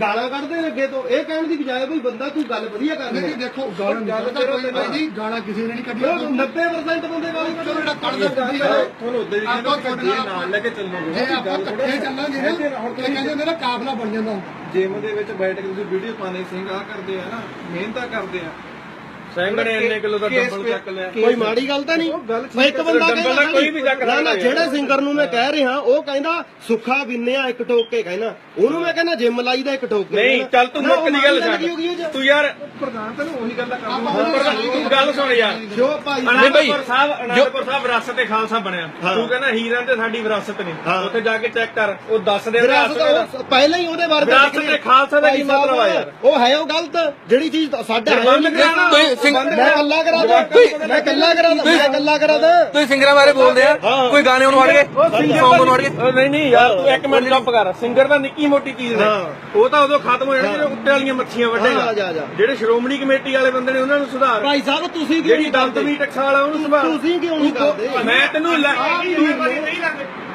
S1: ਗਾਲਾਂ ਕੱਢਦੇ ਨੇ ਅੱਗੇ ਤੋਂ। ਇਹ ਕਹਿਣ ਦੀ ਬਜਾਏ ਵੀ ਬੰਦਾ ਤੂੰ ਗੱਲ ਵਧੀਆ ਕਰ
S5: ਨਹੀਂ
S1: ਰਿਹਾ।
S5: ਦੇਖੋ ਗਾਲਾਂ ਕੋਈ ਬਾਈ ਜੀ ਗਾਲਾਂ ਕਿਸੇ ਨੇ ਨਹੀਂ ਕੱਢੀਆਂ।
S1: 90% ਬੰਦੇ ਗਾਲਾਂ
S5: ਜਿਹੜਾ
S1: ਕੱਢਦੇ
S6: ਤੁਹਾਨੂੰ ਉਦੋਂ
S5: ਆਪਾਂ
S6: ਕਹਿੰਦੇ ਨਾਲ ਲੈ ਕੇ ਚੱਲੋਗੇ।
S5: ਜੇ ਆਪਾਂ ਇਕੱਠੇ ਚੱਲਾਂਗੇ ਨਾ। ਕਹਿੰਦੇ ਹੁੰਦੇ ਨਾ ਕਾਫਲਾ ਬਣ ਜਾਂਦਾ।
S6: ਜਿਮ ਦੇ ਵਿੱਚ ਬੈਠ ਕੇ ਤੁਸੀਂ ਵੀਡੀਓ ਪਾਣੇ ਸਿੰਘ ਆ ਕਰਦੇ ਆ ਨਾ ਮਿਹਨਤਾਂ ਕਰਦੇ ਆ।
S2: ਸਿੰਘ ਨੇ ਇੰਨੇ ਕਿਲੋ ਦਾ ਡੰਬਲ ਚੱਕ ਲਿਆ।
S1: ਕੋਈ ਮਾੜੀ ਗੱਲ ਤਾਂ ਨਹੀਂ? ਮੈਂ ਇੱਕ ਬੰਦਾ ਕਹਿੰਦਾ
S2: ਕੋਈ ਵੀ ਚੱਕ
S1: ਨਾ ਨਾ ਜਿਹੜੇ ਸਿੰਗਰ ਨੂੰ ਮੈਂ ਕਹਿ ਰਿਹਾ ਉਹ ਕਹਿੰਦਾ ਸੁੱਖਾ ਬਿੰਨਿਆ ਇੱਕ ਟੋਕ ਕੇ ਕਹਿੰਦਾ। ਉਹਨੂੰ ਮੈਂ ਕਹਿੰਦਾ ਜਿਮ ਲਾਈ ਦਾ ਇੱਕ ਟੋਕ ਕੇ
S2: ਨਹੀਂ। ਚੱਲ ਤੂੰ
S1: ਨਾ,
S2: ਮੁੱਕ ਦੀ ਗੱਲ ਛੱਡ। ਤੂੰ ਯਾਰ
S6: ਪ੍ਰਧਾਨ ਤੈਨੂੰ ਉਹੀ ਗੱਲ ਦਾ ਕੰਮ
S2: ਤੂੰ ਗੱਲ ਸੁਣ ਯਾਰ।
S1: ਜੋ ਭਾਈ
S2: ਅਨੰਦਪੁਰ ਸਾਹਿਬ ਅਨੰਦਪੁਰ ਸਾਹਿਬ ਵਿਰਾਸਤ ਤੇ ਖਾਲਸਾ ਬਣਿਆ। ਤੂੰ ਕਹਿੰਦਾ ਹੀਰਾਂ ਤੇ ਸਾਡੀ ਵਿਰਾਸਤ ਨਹੀਂ।
S1: ਹਾਂ।
S2: ਉੱਥੇ ਜਾ ਕੇ ਚੈੱਕ ਕਰ। ਉਹ ਦੱਸ ਦੇ
S1: ਵਿਰਾਸਤ ਪਹਿਲਾਂ ਹੀ ਉਹਦੇ ਬਾਰੇ
S2: ਵਿਰਾਸਤ। ਤੇ ਖਾਲਸਾ ਦਾ ਕੀ ਮਤਲਬ ਆ ਯਾਰ?
S1: ਉਹ ਹੈ ਉਹ ਗਲਤ। ਜਿਹੜੀ ਚੀਜ਼ ਸਾਡਾ ਹੈ ਨਹੀਂ
S3: ਤੁਸੀਂ ਸਿੰਘ-
S1: ਮੈਂ ਗੱਲਾਂ ਕਰਾ ਦਾਂ। ਮੈਂ ਗੱਲਾਂ ਕਰਾ ਦਾਂ। ਮੈਂ ਗੱਲਾਂ ਕਰਾ ਦਾਂ।
S3: ਤੁਸੀਂ ਸਿੰਗਰਾਂ ਬਾਰੇ ਬੋਲਦੇ ਆ? ਕੋਈ ਗਾਣੇ ਉਹਨੂੰ ਅੜ ਗਏ ਸੌਂਗ ਨੂੰ ਅੜ ਗਏ
S2: ਉਹ ਨਹੀਂ ਨਹੀਂ ਯਾਰ ਤੂੰ ਇੱਕ ਮਿੰਟ ਚੁੱਪ ਕਰ। ਸਿੰਗਰ ਤਾਂ ਨਿੱਕੀ ਮੋਟੀ ਚੀਜ਼ ਨੇ। ਉਹ ਤਾਂ ਉਦੋਂ ਖਤਮ ਹੋ ਜਾਣਗੇ ਜਦੋਂ ਉੱਤੇ ਵਾਲੀਆਂ ਮੱਛੀਆਂ ਵੱਢੇਗਾ। ਜਿਹੜੇ ਸ਼੍ਰੋਮਣੀ ਕਮੇਟੀ ਵਾਲੇ ਬੰਦੇ ਨੇ ਉਹਨਾਂ ਨੂੰ ਸੁਧਾਰ।
S1: ਭਾਈ ਸਾਹਿਬ ਤੁਸੀਂ ਕਿਉਂ
S2: ਜਿਹੜੀ
S1: ਨਹੀਂ
S2: ਦੰਦ ਮੀਟ ਆ ਉਹਨੂੰ ਸੰਭਾਲ
S1: ਤੁਸੀਂ ਕਿਉਂ ਨਹੀਂ ਕਰਦੇ?
S2: ਮੈਂ ਤੈਨੂੰ ਲੈ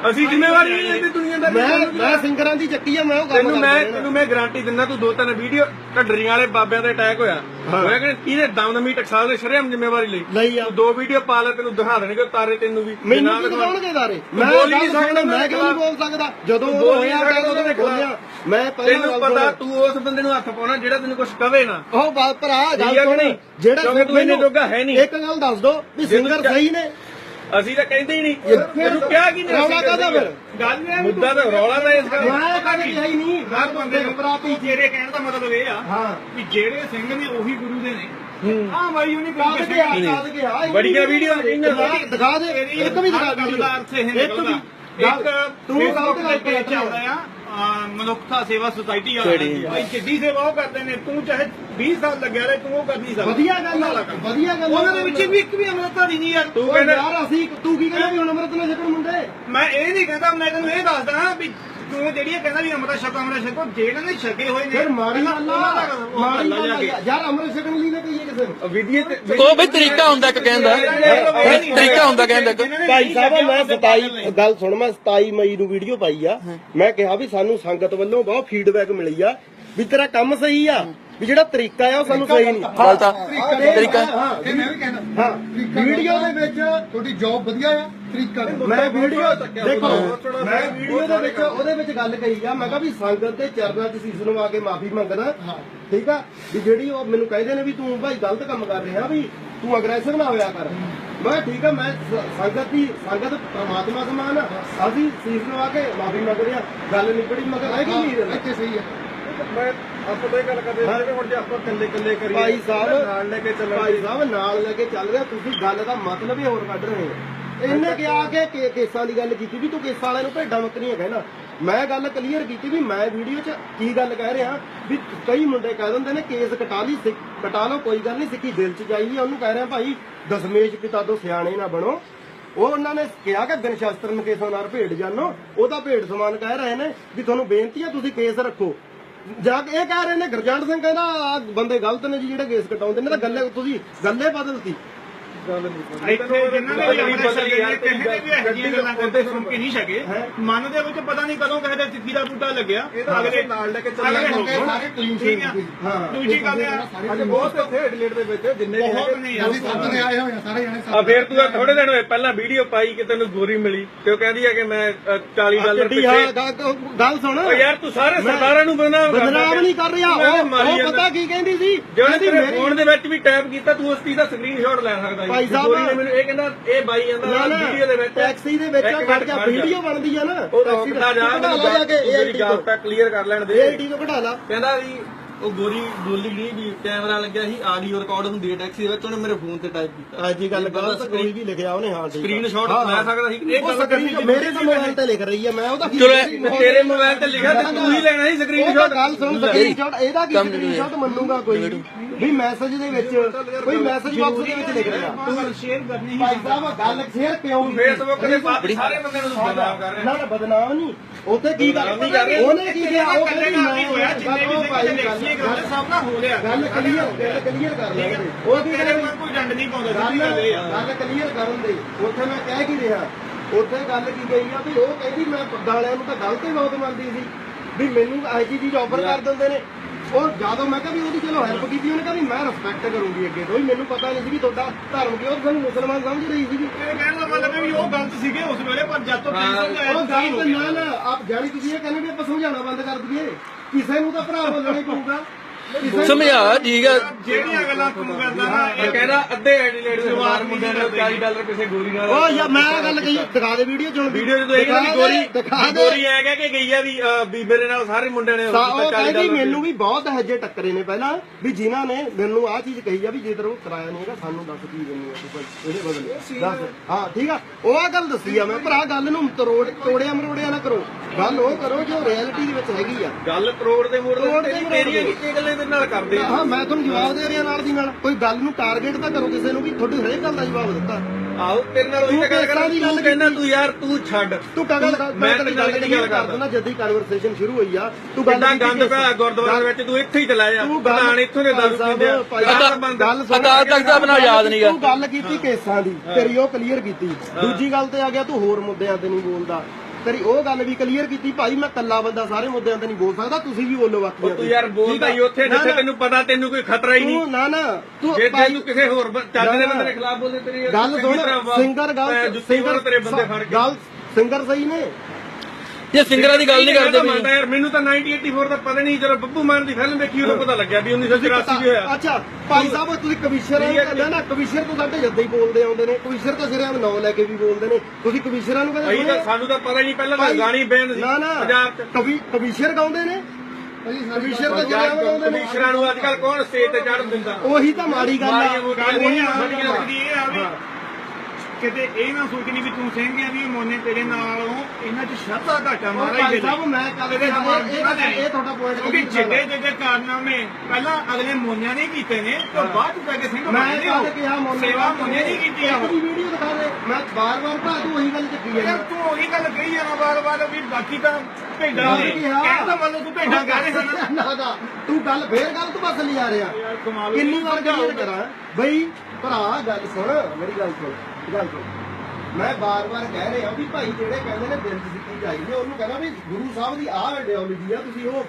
S2: ਅਸੀਂ ਜ਼ਿੰਮੇਵਾਰੀ ਨਹੀਂ ਲੈਂਦੇ ਦੁਨੀਆਦਾਰੀ
S1: ਮੈਂ ਮੈਂ ਸਿੰਗਰਾਂ ਦੀ ਚੱਕੀ ਆ ਮੈਂ ਉਹ
S2: ਤੈਨੂੰ ਮੈਂ ਤੈਨੂੰ ਮੈਂ ਗਾਰੰਟੀ ਦਿੰਦਾ ਤੂੰ ਦੋ ਤਿੰਨ ਵੀਡੀਓ ਢੱਡਰੀਆਂ ਵਾਲੇ ਬਾਬਿਆਂ ਦਾ ਅਟੈਕ ਹੋਇਆ। ਹੋਇਆ ਕਿ ਇਹਦੇ ਦਮ ਮੀਟ ਟਕਸਾਲ ਦੇ ਸ਼ਰੇਆਮ ਜ਼ਿੰਮੇਵਾਰੀ ਲਈ?
S1: ਲਈ ਆ।
S2: ਤੂੰ ਦੋ ਵੀਡੀਓ ਪਾ ਲੈ ਤੈਨੂੰ ਦਿਖਾ ਦੇਣਗੇ ਤਾਰੇ ਤੈਨੂੰ ਵੀ।
S1: ਮੈਨੂੰ
S2: ਦਿਖਾਉਣ।
S1: ਦਿਖਾਉਣਗੇ ਦਾਰੇ
S2: ਤੂੰ
S1: ਮੈਂ
S2: ਬੋਲ ਨਹੀਂ ਸਕਦਾ
S1: ਮੈਂ ਕਿਉਂ ਨਹੀਂ ਬੋਲ ਸਕਦਾ? ਜਦੋਂ ਉਹ ਹੋਇਆ
S2: ਸਕਦਾ
S1: ਉਦੋਂ ਬੋਲਿਆ ਮੈਂ ਪਹਿਲਾਂ
S2: ਤੈਨੂੰ ਪਤਾ। ਤੂੰ ਉਸ ਬੰਦੇ ਨੂੰ ਹੱਥ ਪਾਉਣਾ ਜਿਹੜਾ ਤੈਨੂੰ ਕੁਝ ਕਵੇ ਨਾ।
S1: ਉਹ ਬਾਤ ਭਰਾ ਗੱਲ ਸੁਣ? ਜਿਹੜਾ
S2: ਤੂੰ ਇੰਨੇ
S1: ਮੈਨੂੰ
S2: ਜੋਗਾ ਹੈ ਨਹੀਂ।
S1: ਇੱਕ ਗੱਲ ਦੱਸ ਦੋ ਵੀ ਸਿੰਗਰ ਸਹੀ ਨੇ।
S2: ਅਸੀਂ ਤਾਂ ਕਹਿੰਦੇ ਹੀ ਨਹੀਂ। ਤੈਨੂੰ ਕਿਹਾ ਕੀ ਨਹੀਂ?
S1: ਰੌਲਾ ਕਾਹਦਾ ਫਿਰ?
S2: ਗੱਲ ਇਹ ਮੁੱਦਾ ਤਾਂ ਰੌਲਾ ਤਾਂ ਇਸ ਗੱਲ
S1: ਮੈਂ ਕਦੇ ਕਿਹਾ ਹੀ ਨਹੀਂ?
S4: ਹਰ ਬੰਦੇ ਨੂੰ
S1: ਪ੍ਰਾਪਤੀ
S4: ਜਿਹੜੇ ਕਹਿਣ ਦਾ ਮਤਲਬ ਇਹ ਆ
S1: ਹਾਂ।
S4: ਕਿ ਜਿਹੜੇ ਸਿੰਘ ਨੇ ਉਹੀ ਗੁਰੂ ਦੇ ਨੇ। ਹਾਂ। ਬਾਈ ਉਹਨੇ
S1: ਕਾਦ ਕੇ ਆ? ਕਾਦ ਕੇ ਆ?
S2: ਬੜੀਆਂ ਵੀਡੀਓ
S1: ਦਿਖਾ- ਦੇ। ਇੱਕ ਵੀ ਦਿਖਾ
S4: ਦਾ
S1: ਇੱਕ
S4: ਨਿਕਲਦਾ।
S1: ਵੀ
S4: ਇੱਕ
S1: ਤੂੰ ਗਲਤ ਗੱਲ
S4: ਤੇ
S1: ਕਰ
S4: ਚੱਲਦਾ ਆ। ਮਨੁੱਖਤਾ ਸੇਵਾ ਸੁਸਾਇਟੀ ਵਾਲਾ ਭਾਈ ਜਿੱਡੀ ਸੇਵਾ ਉਹ ਕਰਦੇ ਨੇ ਤੂੰ ਚਾਹੇ 20 ਸਾਲ ਲੱਗਿਆ ਰਹੇ ਤੂੰ ਉਹ ਕਰ ਨਹੀਂ ਸਕਦਾ।
S1: ਵਧੀਆ ਗੱਲ ਆ ਵਧੀਆ ਗੱਲ ਆ।
S4: ਉਹਨਾਂ ਦੇ ਵਿੱਚ ਵੀ ਇੱਕ ਵੀ ਅਮਰਤਾਰੀ ਨਹੀਂ ਯਾਰ
S1: ਤੂੰ ਕਹਿੰਦਾ ਯਾਰ ਅਸੀਂ ਤੂੰ ਕੀ ਕਹਿੰਦਾ ਵੀ ਹੁਣ ਅਮਰਤ ਨਾ ਛਕਣ ਮੁੰਡੇ?
S4: ਮੈਂ ਇਹ ਨਹੀਂ ਕਹਿੰਦਾ ਮੈਂ ਤੈਨੂੰ ਇਹ ਦੱਸਦਾ ਵੀ ਤੂੰ ਜਿਹੜੀ ਇਹ ਕਹਿੰਦਾ ਵੀ ਅਮਰਤ ਛਕੋ ਅਮਰਤ ਛਕੋ ਜਿਹੜੇ ਨੇ ਛਕੇ ਹੋਏ ਨੇ
S1: ਫਿਰ ਯਾਰ ਅਮਰਤ ਛਕਣ ਲਈ ਨਾ ਕਹੀਏ ਕਿਸੇ ਨੂੰ।
S2: ਵੀਡੀਓ ਤੇ
S3: ਉਹ ਬਈ ਤਰੀਕਾ ਹੁੰਦਾ ਇੱਕ ਕਹਿਣ ਦਾ। ਤਰੀਕਾ ਹੁੰਦਾ ਕਹਿਣ ਦਾ ਇੱਕ।
S1: ਭਾਈ ਸਾਹਿਬ ਮੈਂ 27 ਗੱਲ ਸੁਣ ਮੈਂ 27 ਮਈ ਨੂੰ ਵੀਡੀਓ ਪਾਈ ਆ। ਮੈਂ ਕਿਹਾ ਵੀ ਸਾਨੂੰ ਸੰਗਤ ਵੱਲੋਂ ਬਹੁਤ ਫੀਡਬੈਕ ਮਿਲੀ ਆ ਵੀ ਤੇਰਾ ਕੰਮ ਸਹੀ ਆ। ਵੀ ਜਿਹੜਾ ਤਰੀਕਾ ਆ ਉਹ ਸਾਨੂੰ ਸਹੀ ਨਹੀਂ।
S3: ਗਲਤ ਆ। ਤਰੀਕਾ
S1: ਹਾਂ
S5: ਇਹ ਮੈਂ ਵੀ ਕਹਿਣਾ
S1: ਹਾਂ। ਵੀਡੀਓ ਦੇ ਵਿੱਚ
S5: ਤੁਹਾਡੀ ਜੌਬ ਵਧੀਆ ਆ ਤਰੀਕਾ
S1: ਮੈਂ ਵੀਡੀਓ ਦੇਖੋ ਮੈਂ ਵੀਡੀਓ ਦੇ ਵਿੱਚ ਉਹਦੇ ਵਿੱਚ ਗੱਲ ਕਹੀ ਆ ਮੈਂ ਕਿਹਾ ਵੀ ਸੰਗਤ ਦੇ ਚਰਨਾਂ 'ਚ ਸੀਸ ਨੂੰ ਆ ਕੇ ਮਾਫੀ ਮੰਗਦਾ। ਠੀਕ ਆ? ਵੀ ਜਿਹੜੀ ਉਹ ਮੈਨੂੰ ਕਹਿੰਦੇ ਨੇ ਵੀ ਤੂੰ ਭਾਈ ਗਲਤ ਕੰਮ ਕਰ ਰਿਹਾ ਵੀ ਤੂੰ ਅਗਰੈਸਿਵ ਨਾ ਹੋਇਆ ਕਰ। ਮੈਂ ਠੀਕ ਆ ਮੈਂ ਸੰਗਤ ਦੀ ਸੰਗਤ ਪ੍ਰਮਾਤਮਾ ਸਮਾਨ ਆ। ਅਸੀਂ ਸੀਸ ਨੂੰ ਆ ਕੇ ਮਾਫੀ ਮੰਗਦੇ ਆ। ਗੱਲ ਨਿਬੜੀ ਮਗਰ ਗਈ ਨਹੀਂ
S5: ਇੱਥੇ ਸਹੀ ਆ।
S6: ਮੈਂ ਆਪਾਂ ਤਾਂ ਇਹ ਗੱਲ ਕਰਦੇ ਸੀ ਕਿ ਹੁਣ ਜੇ ਆਪਾਂ ਇਕੱਲੇ ਇਕੱਲੇ ਕਰੀਏ
S1: ਭਾਈ ਸਾਹਿਬ
S6: ਨਾਲ ਲੈ ਕੇ ਚੱਲਾਂਗੇ
S1: ਭਾਈ ਸਾਹਿਬ ਨਾਲ ਲੈ ਕੇ ਚੱਲ ਰਿਹਾ ਤੁਸੀਂ ਗੱਲ ਦਾ ਮਤਲਬ ਹੀ ਹੋਰ ਕੱਢ ਰਹੇ ਹੋ। ਇਹਨੇ ਕਿਹਾ ਕਿ ਕੇ- ਕੇਸਾਂ ਦੀ ਗੱਲ ਕੀਤੀ ਵੀ ਤੂੰ ਕੇਸਾਂ ਵਾਲਿਆਂ ਨੂੰ ਭੇਡਾਂ ਬੱਕਰੀਆਂ ਕਹਿਣਾ ਮੈਂ ਗੱਲ ਕਲੀਅਰ ਕੀਤੀ ਵੀ ਮੈਂ ਵੀਡੀਓ 'ਚ ਕੀ ਗੱਲ ਕਹਿ ਰਿਹਾ ਵੀ ਕਈ ਮੁੰਡੇ ਕਹਿ ਦਿੰਦੇ ਨੇ ਕੇਸ ਕਟਾ ਲਈ ਸਿੱਖ- ਕਟਾ ਲਓ ਕੋਈ ਗੱਲ ਨਹੀਂ ਸਿੱਖੀ ਦਿਲ 'ਚ ਜਾਈ ਆ। ਉਹਨੂੰ ਕਹਿ ਰਿਹਾ ਭਾਈ ਦਸਮੇਸ਼ ਪਿਤਾ ਤੋਂ ਸਿਆਣੇ ਨਾ ਬਣੋ। ਉਹ ਉਹਨਾਂ ਨੇ ਕਿਹਾ ਕਿ ਬਿਨ ਸ਼ਸਤਰਨ ਕੇਸਾਂ ਨਾਲ ਭੇਡ ਜਾਨੋ। ਉਹਦਾ ਭੇਡ ਸਮਾਨ ਕਹਿ ਰਹੇ ਨੇ ਵੀ ਤੁਹਾਨੂੰ ਬੇਨਤੀ ਹੈ ਤੁਸੀਂ ਕੇਸ ਰੱਖੋ। ਜਾ ਕੇ ਇਹ ਕਹਿ ਰਹੇ ਨੇ, ਗੁਰਜੰਟ ਸਿੰਘ ਕਹਿੰਦਾ, ਆਹ ਬੰਦੇ ਗਲਤ ਨੇ ਜੀ, ਜਿਹੜੇ ਕੇਸ ਕਟਾਉਂਦੇ ਨੇ ਤਾਂ ਗੱਲੇ ਤੁਸੀਂ ਗੱਲੇ ਬਦਲਤੀ।
S4: ਇੱਥੇ ਜਿਨ੍ਹਾਂ ਨੇ ਵੀ ਆਪਣੇ ਛਕੇ ਨੇ ਕਿਸੇ ਨੇ ਵੀ ਇਹੋ ਜਿਹੀਆਂ ਗੱਲਾਂ ਕਰਦੇ ਸੁਣ ਕੇ ਨਹੀਂ ਛਕੇ। ਮਨ ਦੇ ਵਿੱਚ ਪਤਾ ਨਹੀਂ ਕਦੋਂ ਕਿਸੇ ਦੇ ਸਿੱਖੀ ਦਾ ਬੂਟਾ ਲੱਗਿਆ। ਅਗਲੇ
S6: ਨਾਲ ਲੈ ਕੇ
S4: ਅਗਲੇ
S6: ਚੱਲਾਂਗੇ
S4: ਹੋ ਗਏ।
S5: ਸਾਰੇ ਕਲੀਨ
S4: ਠੀਕ ਆ।
S1: ਹਾਂ।
S4: ਦੂਜੀ ਗੱਲ ਆ।
S6: ਅੱਜ ਬਹੁਤ ਇੱਥੇ ਐਡਲੇਟ ਦੇ ਵਿੱਚ ਜਿੰਨੇ ਵੀ
S4: ਬਹੁਤ
S6: ਹੈਗੇ।
S4: ਨੇ
S5: ਅਸੀਂ ਸੱਤ ਨੇ ਆਏ ਹੋਏ ਆ ਸਾਰੇ ਜਣੇ
S2: ਆ ਫੇਰ ਤੂੰ ਆ ਥੋੜੇ ਦਿਨ ਹੋਏ ਪਹਿਲਾਂ ਵੀਡੀਓ ਪਾਈ ਕਿ ਤੈਨੂੰ ਗੋਰੀ ਮਿਲੀ ਤੇ ਉਹ ਕਹਿੰਦੀ ਆ ਕਿ ਮੈਂ ਅ, 40 ਡਾਲਰ ਪਿੱਛੇ
S1: ਗੱਲ- ਗੱਲ ਸੁਣ।
S2: ਓ ਯਾਰ ਤੂੰ ਸਾਰੇ ਸਰਦਾਰਾਂ ਨੂੰ ਬਦਨਾਮ ਕਰਦਾ
S1: ਬਦਨਾਮ। ਨਹੀਂ ਕਰ ਰਿਹਾ। ਉਹ। ਪਤਾ ਕੀ ਕਹਿੰਦੀ ਸੀ?
S2: ਜਿਹੜੇ
S1: ਕਹਿੰਦੀ
S2: ਫੋਨ ਦੇ ਵਿੱਚ ਵੀ ਟੈਪ ਕੀਤਾ ਤੂੰ ਉਸ ਚੀਜ਼ ਦਾ ਸਕਰੀਨਸ਼ਾਟ ਲੈ ਸਕਦਾ।
S1: ਭਾਈ ਸਾਹਿਬ,
S2: ਗੋਰੀ ਨੇ ਮੈਨੂੰ ਇਹ ਕਹਿੰਦਾ ਇਹ ਬਾਈ ਜਾਂਦਾ ਵੀਡੀਓ ਦੇ ਵਿੱਚ
S1: ਟੈਕਸੀ ਦੇ ਵਿੱਚ ਖੜ ਜਾ
S2: ਜਾ।
S1: ਵੀਡੀਓ ਬਣਦੀ ਆ ਨਾ
S2: ਉਹ
S1: ਟੈਕਸੀ
S2: ਰੋਕਦਾ ਜਾ
S1: ਜਾ AIT
S2: ਗੱਲ
S1: ਤੋਂ
S2: ਕਲੀਅਰ ਕਰ ਲੈਣ ਦੇ।
S1: AIT ਤੋਂ ਕਢਾ ਲਾ।
S2: ਕਹਿੰਦਾ ਵੀ ਉਹ ਗੋਰੀ ਬੋਲੀ ਨਹੀਂ ਵੀ ਕੈਮਰਾ ਲੱਗਿਆ ਸੀ ਆਡੀਓ ਰਿਕਾਰਡ ਹੁੰਦੀ ਹੈ ਟੈਕਸੀ ਦੇ ਵਿੱਚ ਉਹਨੇ ਮੇਰੇ ਫੋਨ ਤੇ ਟਾਈਪ ਕੀਤਾ।
S1: ਅੱਜ ਦੀ ਗੱਲ ਗਲਤ ਕੋਈ ਵੀ ਲਿਖਿਆ ਉਹਨੇ ਹਾਂ ਠੀਕ।
S2: ਸਕਰੀਨਸ਼ਾਟ
S1: ਹਾਂ,
S2: ਲੈ
S1: ਹਾਂ।
S2: ਸਕਦਾ ਸੀ ਇਹ
S1: ਉਹ
S2: ਗੱਲ ਕਰਨੀ
S1: ਮੇਰੇ ਤਾਂ ਮੋਬਾਈਲ ਤੇ ਲਿਖ ਰਹੀ ਆ ਮੈਂ ਉਹਦਾ
S3: ਚਲੋ
S2: ਤੇਰੇ ਮੋਬਾਈਲ ਤੇ ਲਿਖਿਆ ਤੇ ਤੂੰ ਹੀ ਲੈਣਾ ਸੀ
S1: ਉਹ
S2: ਸਕਰੀਨਸ਼ਾਟ
S1: ਗੱਲ ਸੁਣ ਸਕਰੀਨਸ਼ਾਟ ਇਹਦਾ ਕੀ ਸਕਰੀਨਸ਼ਾਟ ਮੰਨੂਗਾ ਕੋਈ? ਵੀ ਮੈਸੇਜ ਦੇ ਵਿੱਚ ਕੋਈ ਮੈਸੇਜ ਬਾਕਸ ਦੇ ਵਿੱਚ ਲਿਖ ਰਿਹਾ।
S4: ਤੂੰ ਸ਼ੇਅਰ ਕਰਨੀ ਹੀ
S1: ਭਾਈ ਸਾਹਿਬ ਗੱਲ ਸ਼ੇਅਰ ਕਿਉਂ ਕੀਤੀ?
S2: ਫੇਸਬੁੱਕ ਦੇ ਬਾਅਦ ਸਾਰੇ ਬੰਦੇ ਨੂੰ ਬਦਨਾਮ ਕਰ
S1: ਨਾ
S2: ਰਿਹਾ
S1: ਨਾ ਬਦਨਾਮ ਨਹੀਂ। ਉੱਥੇ ਕੀ ਗੱਲ
S2: ਨਹੀਂ ਕਰ ਰਹੇ।
S1: ਉਹਨੇ ਕੀ ਕਿਹਾ? ਉਹ ਕਹਿੰਦੀ
S4: ਨਹੀਂ ਹੋਇਆ ਜਿੰਨੇ ਵੀ ਦੇ ਲਿਖੀ ਗੱਲ ਸਭ ਨਾਲ ਹੋ ਰਿਹਾ।
S1: ਗੱਲ ਕਲੀਅਰ ਗੱਲ ਕਲੀਅਰ ਕਰ ਲੈ ਉਹ
S4: ਤੇਰੇ ਕੋਈ ਡੰਡ ਨਹੀਂ ਪਾਉਂਦਾ ਸਿੱਧੀ ਗੱਲ ਇਹ ਆ।
S1: ਗੱਲ ਕਲੀਅਰ ਕਰਨ ਦੇ। ਉੱਥੇ ਮੈਂ ਕਹਿ ਕੀ ਰਿਹਾ? ਉੱਥੇ ਗੱਲ ਕੀ ਗਈ ਆ? ਵੀ ਉਹ ਕਹਿੰਦੀ ਮੈਂ ਪੱਗਾਂ ਵਾਲਿਆਂ ਨੂੰ ਤਾਂ ਗਲਤ ਹੀ ਬਹੁਤ ਮੰਨਦੀ ਸੀ। ਵੀ ਮੈਨੂੰ ਐ ਜੀ ਚੀਜ਼ ਆਫਰ ਕਰ ਦਿੰਦੇ ਨੇ। ਉਹ ਜਦੋਂ ਮੈਂ ਕਿਹਾ ਵੀ ਉਹਦੀ ਚਲੋ ਹੈਲਪ ਕੀਤੀ ਉਹਨੇ ਕਿਹਾ ਵੀ ਮੈਂ ਰਿਸਪੈਕਟ ਕਰੂੰਗੀ ਅੱਗੇ ਤੋਂ ਵੀ ਮੈਨੂੰ ਪਤਾ ਨਹੀਂ ਸੀ ਵੀ ਤੁਹਾਡਾ ਧਰਮ ਕੀ ਉਹ ਸਾਨੂੰ ਮੁਸਲਮਾਨ ਸਮਝ ਰਹੀ ਸੀਗੀ।
S4: ਇਹ ਕਹਿਣ ਦਾ ਮਤਲਬ ਹੈ ਵੀ ਉਹ ਗਲਤ ਸੀਗੇ ਉਸ ਵੇਲੇ ਪਰ ਜਦ ਤੋਂ ਤੁਸੀਂ ਸਮਝਾਇਆ
S1: ਉਹ
S4: ਤੁਸੀਂ
S1: ਗੱਲ ਤਾਂ ਨਾ ਨਾ ਆਪ ਜਾਣੀ ਤੁਸੀਂ ਇਹ ਕਹਿੰਦੇ ਵੀ ਆਪਾਂ ਸਮਝਾਉਣਾ ਬੰਦ ਕਰ ਦਈਏ ਕਿਸੇ ਨੂੰ ਤਾਂ ਭਰਾ ਬੋਲਣਾ ਹੀ ਪਊਗਾ।
S3: ਸਮਝਾ ਠੀਕ ਆ।
S4: ਜਿਹੜੀਆਂ ਗੱਲਾਂ ਤੂੰ ਕਰਦਾ ਨਾ
S2: ਇਹ ਕਹਿੰਦਾ ਅੱਧੇ ਐਡੀਲੇਟ ਦੇ ਬਾਹਰ ਮੁੰਡਿਆਂ ਨੇ 40 ਡਾਲਰ ਕਿਸੇ ਗੋਰੀ ਨਾਲ।
S1: ਉਹ ਯਾਰ ਮੈਂ ਗੱਲ ਕਹੀ ਦਿਖਾ ਦੇ ਵੀਡੀਓ ਚ। ਹੁਣ
S2: ਵੀਡੀਓ
S1: ਦਿਖਾ
S2: ਕਹਿੰਦੀ
S1: ਦੇ,
S2: ਗੋਰੀ।
S1: ਦਿਖਾ ਦੇ।
S2: ਗੋਰੀ ਐ ਕਹਿ ਕੇ ਗਈ ਆ ਵੀ ਵੀ ਮੇਰੇ ਨਾਲ ਸਾਰੇ ਮੁੰਡਿਆਂ ਨੇ
S1: ਉਹ
S2: 40
S1: ਕਹਿੰਦੀ
S2: ਡਾਲਰ।
S1: ਮੈਨੂੰ ਵੀ ਬਹੁਤ ਹਜੇ ਟੱਕਰੇ ਨੇ ਪਹਿਲਾਂ ਵੀ ਜਿਨ੍ਹਾਂ ਨੇ ਮੈਨੂੰ ਆਹ ਚੀਜ਼ ਕਹੀ ਆ ਵੀ ਜੇ ਤੈਨੂੰ ਕਰਾਇਆ ਨਹੀਂ ਹੈਗਾ ਸਾਨੂੰ ਦੱਸ ਕੀ ਦੇਣੀ ਆ ਤੂੰ ਭਾਈ ਇਹਦੇ ਬਦਲੇ। ਦੱਸ। ਹਾਂ ਠੀਕ ਆ। ਉਹ ਆ ਗੱਲ ਦੱਸੀ ਆ ਮੈਂ ਭਰਾ ਗੱਲ ਨੂੰ ਤਰੋੜ ਤੋੜਿਆ ਮਰੋੜਿਆ ਨਾ ਕਰੋ। ਗੱਲ ਉਹ ਕਰੋ ਜੋ ਰਿਐਲਿਟੀ ਦੇ ਵਿੱਚ ਹੈਗੀ ਆ।
S2: ਗੱਲ ਕਰੋੜ ਦੇ ਮੋੜ
S1: ਦੇ
S2: ਤੇਰੀਆਂ
S1: ਤੇ।
S2: ਕੀ ਗੱਲਾਂ ਇਹਦੇ ਨਾਲ ਕਰਦੇ ਆ।
S1: ਹਾਂ ਮੈਂ ਤੁਹਾਨੂੰ ਜਵਾਬ ਦੇ ਰਿਹਾ ਨਾਲ ਦੀ ਨਾਲ। ਕੋਈ ਗੱਲ ਨੂੰ ਟਾਰਗੇਟ ਤਾਂ ਕਰੋ ਕਿਸੇ ਨੂੰ ਵੀ ਤੁਹਾਡੀ ਹਰੇਕ ਗੱਲ ਦਾ ਜਵਾਬ ਦਿੱਤਾ।
S2: ਆਹੋ ਤੇਰੇ ਨਾਲ ਉਹੀ ਗੱਲ ਕਰ
S1: ਗੱਲ
S2: ਤੂੰ ਕਹਿੰਦਾ ਤੂੰ ਯਾਰ ਤੂੰ ਛੱਡ।
S1: ਤੂੰ ਕਗਲ
S2: ਮੈਂ ਤੇਰੀ ਗੱਲ ਦੀ ਗੱਲ ਕਰਦਾ।
S1: ਨਾ ਜਦ ਦੀ ਕਨਵਰਸੇਸ਼ਨ ਸ਼ੁਰੂ ਹੋਈ ਆ। ਤੂੰ ਗੱਲ
S2: ਕਿੰਨਾ ਗੰਦ ਪਿਆ ਗੁਰਦੁਆਰੇ ਵਿੱਚ? ਤੂੰ ਇੱਥੇ ਹੀ ਚਲਾ ਜਾ।
S1: ਤੂੰ ਗੱਲ-
S2: ਪ੍ਰਧਾਨ ਇੱਥੋਂ ਦੇ ਦਾਰੂ ਪੀਂਦੇ ਆ। ਗੱਲ ਬੰਦ
S1: ਗੱਲ ਸੁਣ।
S3: ਅਕਾਲ ਤਖਤ ਦਾ ਆਪਣਾ ਯਾਦ ਨਹੀਂਗਾ
S1: ਤੂੰ ਗੱਲ ਕੀਤੀ ਕੇਸਾਂ ਦੀ ਤੇਰੀ ਉਹ ਕਲੀਅਰ ਕੀਤੀ। ਦੂਜੀ ਗੱਲ ਤੇ ਆ ਗਿਆ ਤੂੰ ਹੋਰ ਮੁੱਦਿਆਂ ਤੇ ਨਹੀਂ ਬੋਲਦਾ। ਤੇਰੀ ਉਹ ਗੱਲ ਵੀ ਕਲੀਅਰ ਕੀਤੀ ਭਾਈ ਮੈਂ ਕੱਲਾ ਬੰਦਾ ਸਾਰੇ ਮੁੱਦਿਆਂ ਤੇ ਨਹੀਂ ਬੋਲ ਸਕਦਾ ਤੁਸੀਂ ਵੀ ਬੋਲੋ ਬਾਕੀਆਂ
S2: ਤੂੰ। ਯਾਰ ਬੋਲਦਾ ਹੀ ਉੱਥੇ ਜਿੱਥੇ ਤੈਨੂੰ ਪਤਾ ਤੈਨੂੰ ਕੋਈ ਖਤਰਾ ਹੀ ਨਹੀਂ।
S1: ਤੂੰ ਨਾ ਨਾ। ਤੂੰ
S2: ਜੇ ਤੈਨੂੰ ਕਿਸੇ ਹੋਰ ਚੱਜ ਦੇ ਬੰਦੇ ਦੇ ਖਿਲਾਫ ਬੋਲਦੇ ਤੇਰੀ
S1: ਗੱਲ ਸੁਣ ਸਿੰਗਰ ਗੱਲ
S2: ਮਾਰੋ ਤੇਰੇ ਬੰਦੇ ਫੜ ਕੇ।
S1: ਗੱਲ ਸਿੰਗਰ ਸਹੀ ਨੇ।
S3: ਜੇ ਸਿੰਗਰਾਂ ਦੀ ਗੱਲ ਨਹੀਂ ਕਰਦੇ ਵੀ
S2: ਮੰਨਦਾ ਯਾਰ ਮੈਨੂੰ ਤਾਂ 1984 ਦਾ ਪਤਾ ਨਹੀਂ ਜਦੋਂ ਬੱਬੂ ਮਾਨ ਦੀ ਫਿਲਮ ਦੇਖੀ ਉਦੋਂ ਪਤਾ ਲੱਗਿਆ ਵੀ 1984 ਵੀ ਹੋਇਆ।
S1: ਅੱਛਾ ਭਾਈ ਸਾਹਿਬ ਤੁਸੀਂ ਕਮਿਸ਼ਨਰ ਕਹਿੰਦੇ ਨਾ ਕਮਿਸ਼ਨਰ ਤੋਂ ਸਾਡੇ ਜੱਦੇ ਹੀ ਬੋਲਦੇ ਆਉਂਦੇ ਨੇ ਕਮਿਸ਼ਨਰ ਤਾਂ ਸਿਰੇ ਨਾਂ ਲੈ ਕੇ ਵੀ ਬੋਲਦੇ ਨੇ। ਤੁਸੀਂ ਕਮਿਸ਼ਨਰਾਂ ਨੂੰ ਕਹਿੰਦੇ
S2: ਅਸੀਂ ਤਾਂ ਸਾਨੂੰ ਤਾਂ ਪਤਾ ਹੀ ਨਹੀਂ ਪਹਿਲਾਂ ਤਾਂ ਗਾਣੀ ਬੈਨ ਸੀ
S1: ਨਾ ਨਾ
S2: ਪੰਜਾਬ
S1: ਕਵੀ ਕਮਿਸ਼ਨਰ ਗਾਉਂਦੇ ਨੇ? ਕਮਿਸ਼ਨਰ ਤਾਂ ਜਿਹੜਾ ਗਾਉਂਦੇ ਨੇ।
S2: ਕਮਿਸ਼ਨਰਾਂ ਨੂੰ ਅੱਜ ਕੱਲ ਕੌਣ ਸਟੇਜ ਤੇ ਚੜ੍ਹ ਦਿੰਦਾ?
S1: ਉਹੀ ਤਾਂ ਮਾੜੀ ਗੱਲ ਆ।
S4: ਇਹ
S1: ਮਾੜੀ।
S4: ਵੀ ਇਹ ਆ ਵੀ ਕਿਤੇ ਇਹ ਨਾ ਸੋਚਣੀ ਵੀ ਤੂੰ ਸਿੰਘ ਆ ਵੀ ਮੋਨੇ ਤੇਰੇ ਨਾਲੋਂ ਇਹਨਾਂ 'ਚ ਸ਼ਰਧਾ ਘਾਟਾ
S1: ਭਾਈ
S4: ਦੇ
S1: ਸਾਹਿਬ ਮੈਂ ਕੱਲ
S4: ਨਾਲ
S1: ਇਹ- ਤੁਹਾਡਾ ਪੁਆਇੰਟ
S4: ਕਿਉਂਕਿ ਜਿੱਡੇ ਜਿੱਡੇ ਕਾਰਨਾਮੇ ਪਹਿਲਾਂ ਅਗਲੇ ਮੋਨਿਆਂ ਨੇ ਕੀਤੇ ਨੇ ਤੇ ਬਾਅਦ ਚ ਜਾ ਕੇ ਸਿੰਘ
S1: ਮੈਂ ਕੱਲ
S4: ਹੋ।
S1: ਕਿਹਾ ਮੋਨੇ
S4: ਸੇਵਾ ਮੋਨੇ ਨਹੀਂ ਕੀਤੀ ਆ।
S1: ਵੀਡੀਓ ਦਿਖਾ ਦੇ। ਮੈਂ ਬਾਰ-ਬਾਰ ਭਰਾ ਤੂੰ ਉਹੀ ਗੱਲ
S4: ਯਾਰ
S1: ਜਾਂਦਾ
S4: ਤੂੰ ਉਹੀ ਗੱਲ ਕਹੀ ਜਾਣਾ ਬਾਰ-ਬਾਰ ਵੀ ਬਾਕੀ ਤਾਂ ਭੇਡਾਂ
S1: ਗੱਲ
S4: ਨੇ
S1: ਕੀ ਆ?
S4: ਕਹਿੰਦਾ ਮਤਲਬ ਤੂੰ ਭੇਡਾਂ ਕਹਿ ਰਿਹਾ ਨਾ।
S1: ਨਾ ਨਾ। ਤੂੰ ਗੱਲ ਫੇਰ ਗੱਲ ਤੂੰ ਬਸ ਲਿਆ ਰਿਹਾ।
S4: ਯਾਰ ਕਮਾਲ
S1: ਕਿੰਨੀ ਵਾਰ ਗੱਲ ਕਰਾਂ? ਬਈ ਭਰਾ ਗੱਲ ਸੁਣ। ਮੇਰੀ ਗੱਲ ਸੁਣ। ਗੱਲ ਸੁਣ। ਮੈਂ ਬਾਰ-ਬਾਰ ਕਹਿ ਰਿਹਾ ਵੀ ਭਾਈ ਜਿਹੜੇ ਕਹਿੰਦੇ ਨੇ ਦਿਲ ਦੀ ਸਿੱਖੀ ਚਾਹੀਦੀ ਹੈ, ਉਹਨੂੰ ਕਹਿੰਦਾ ਵੀ ਗੁਰੂ ਸਾਹਿਬ ਦੀ ਆਹ ਆਈਡੀਓਲੋਜੀ ਆ ਤੁਸੀਂ ਉਹ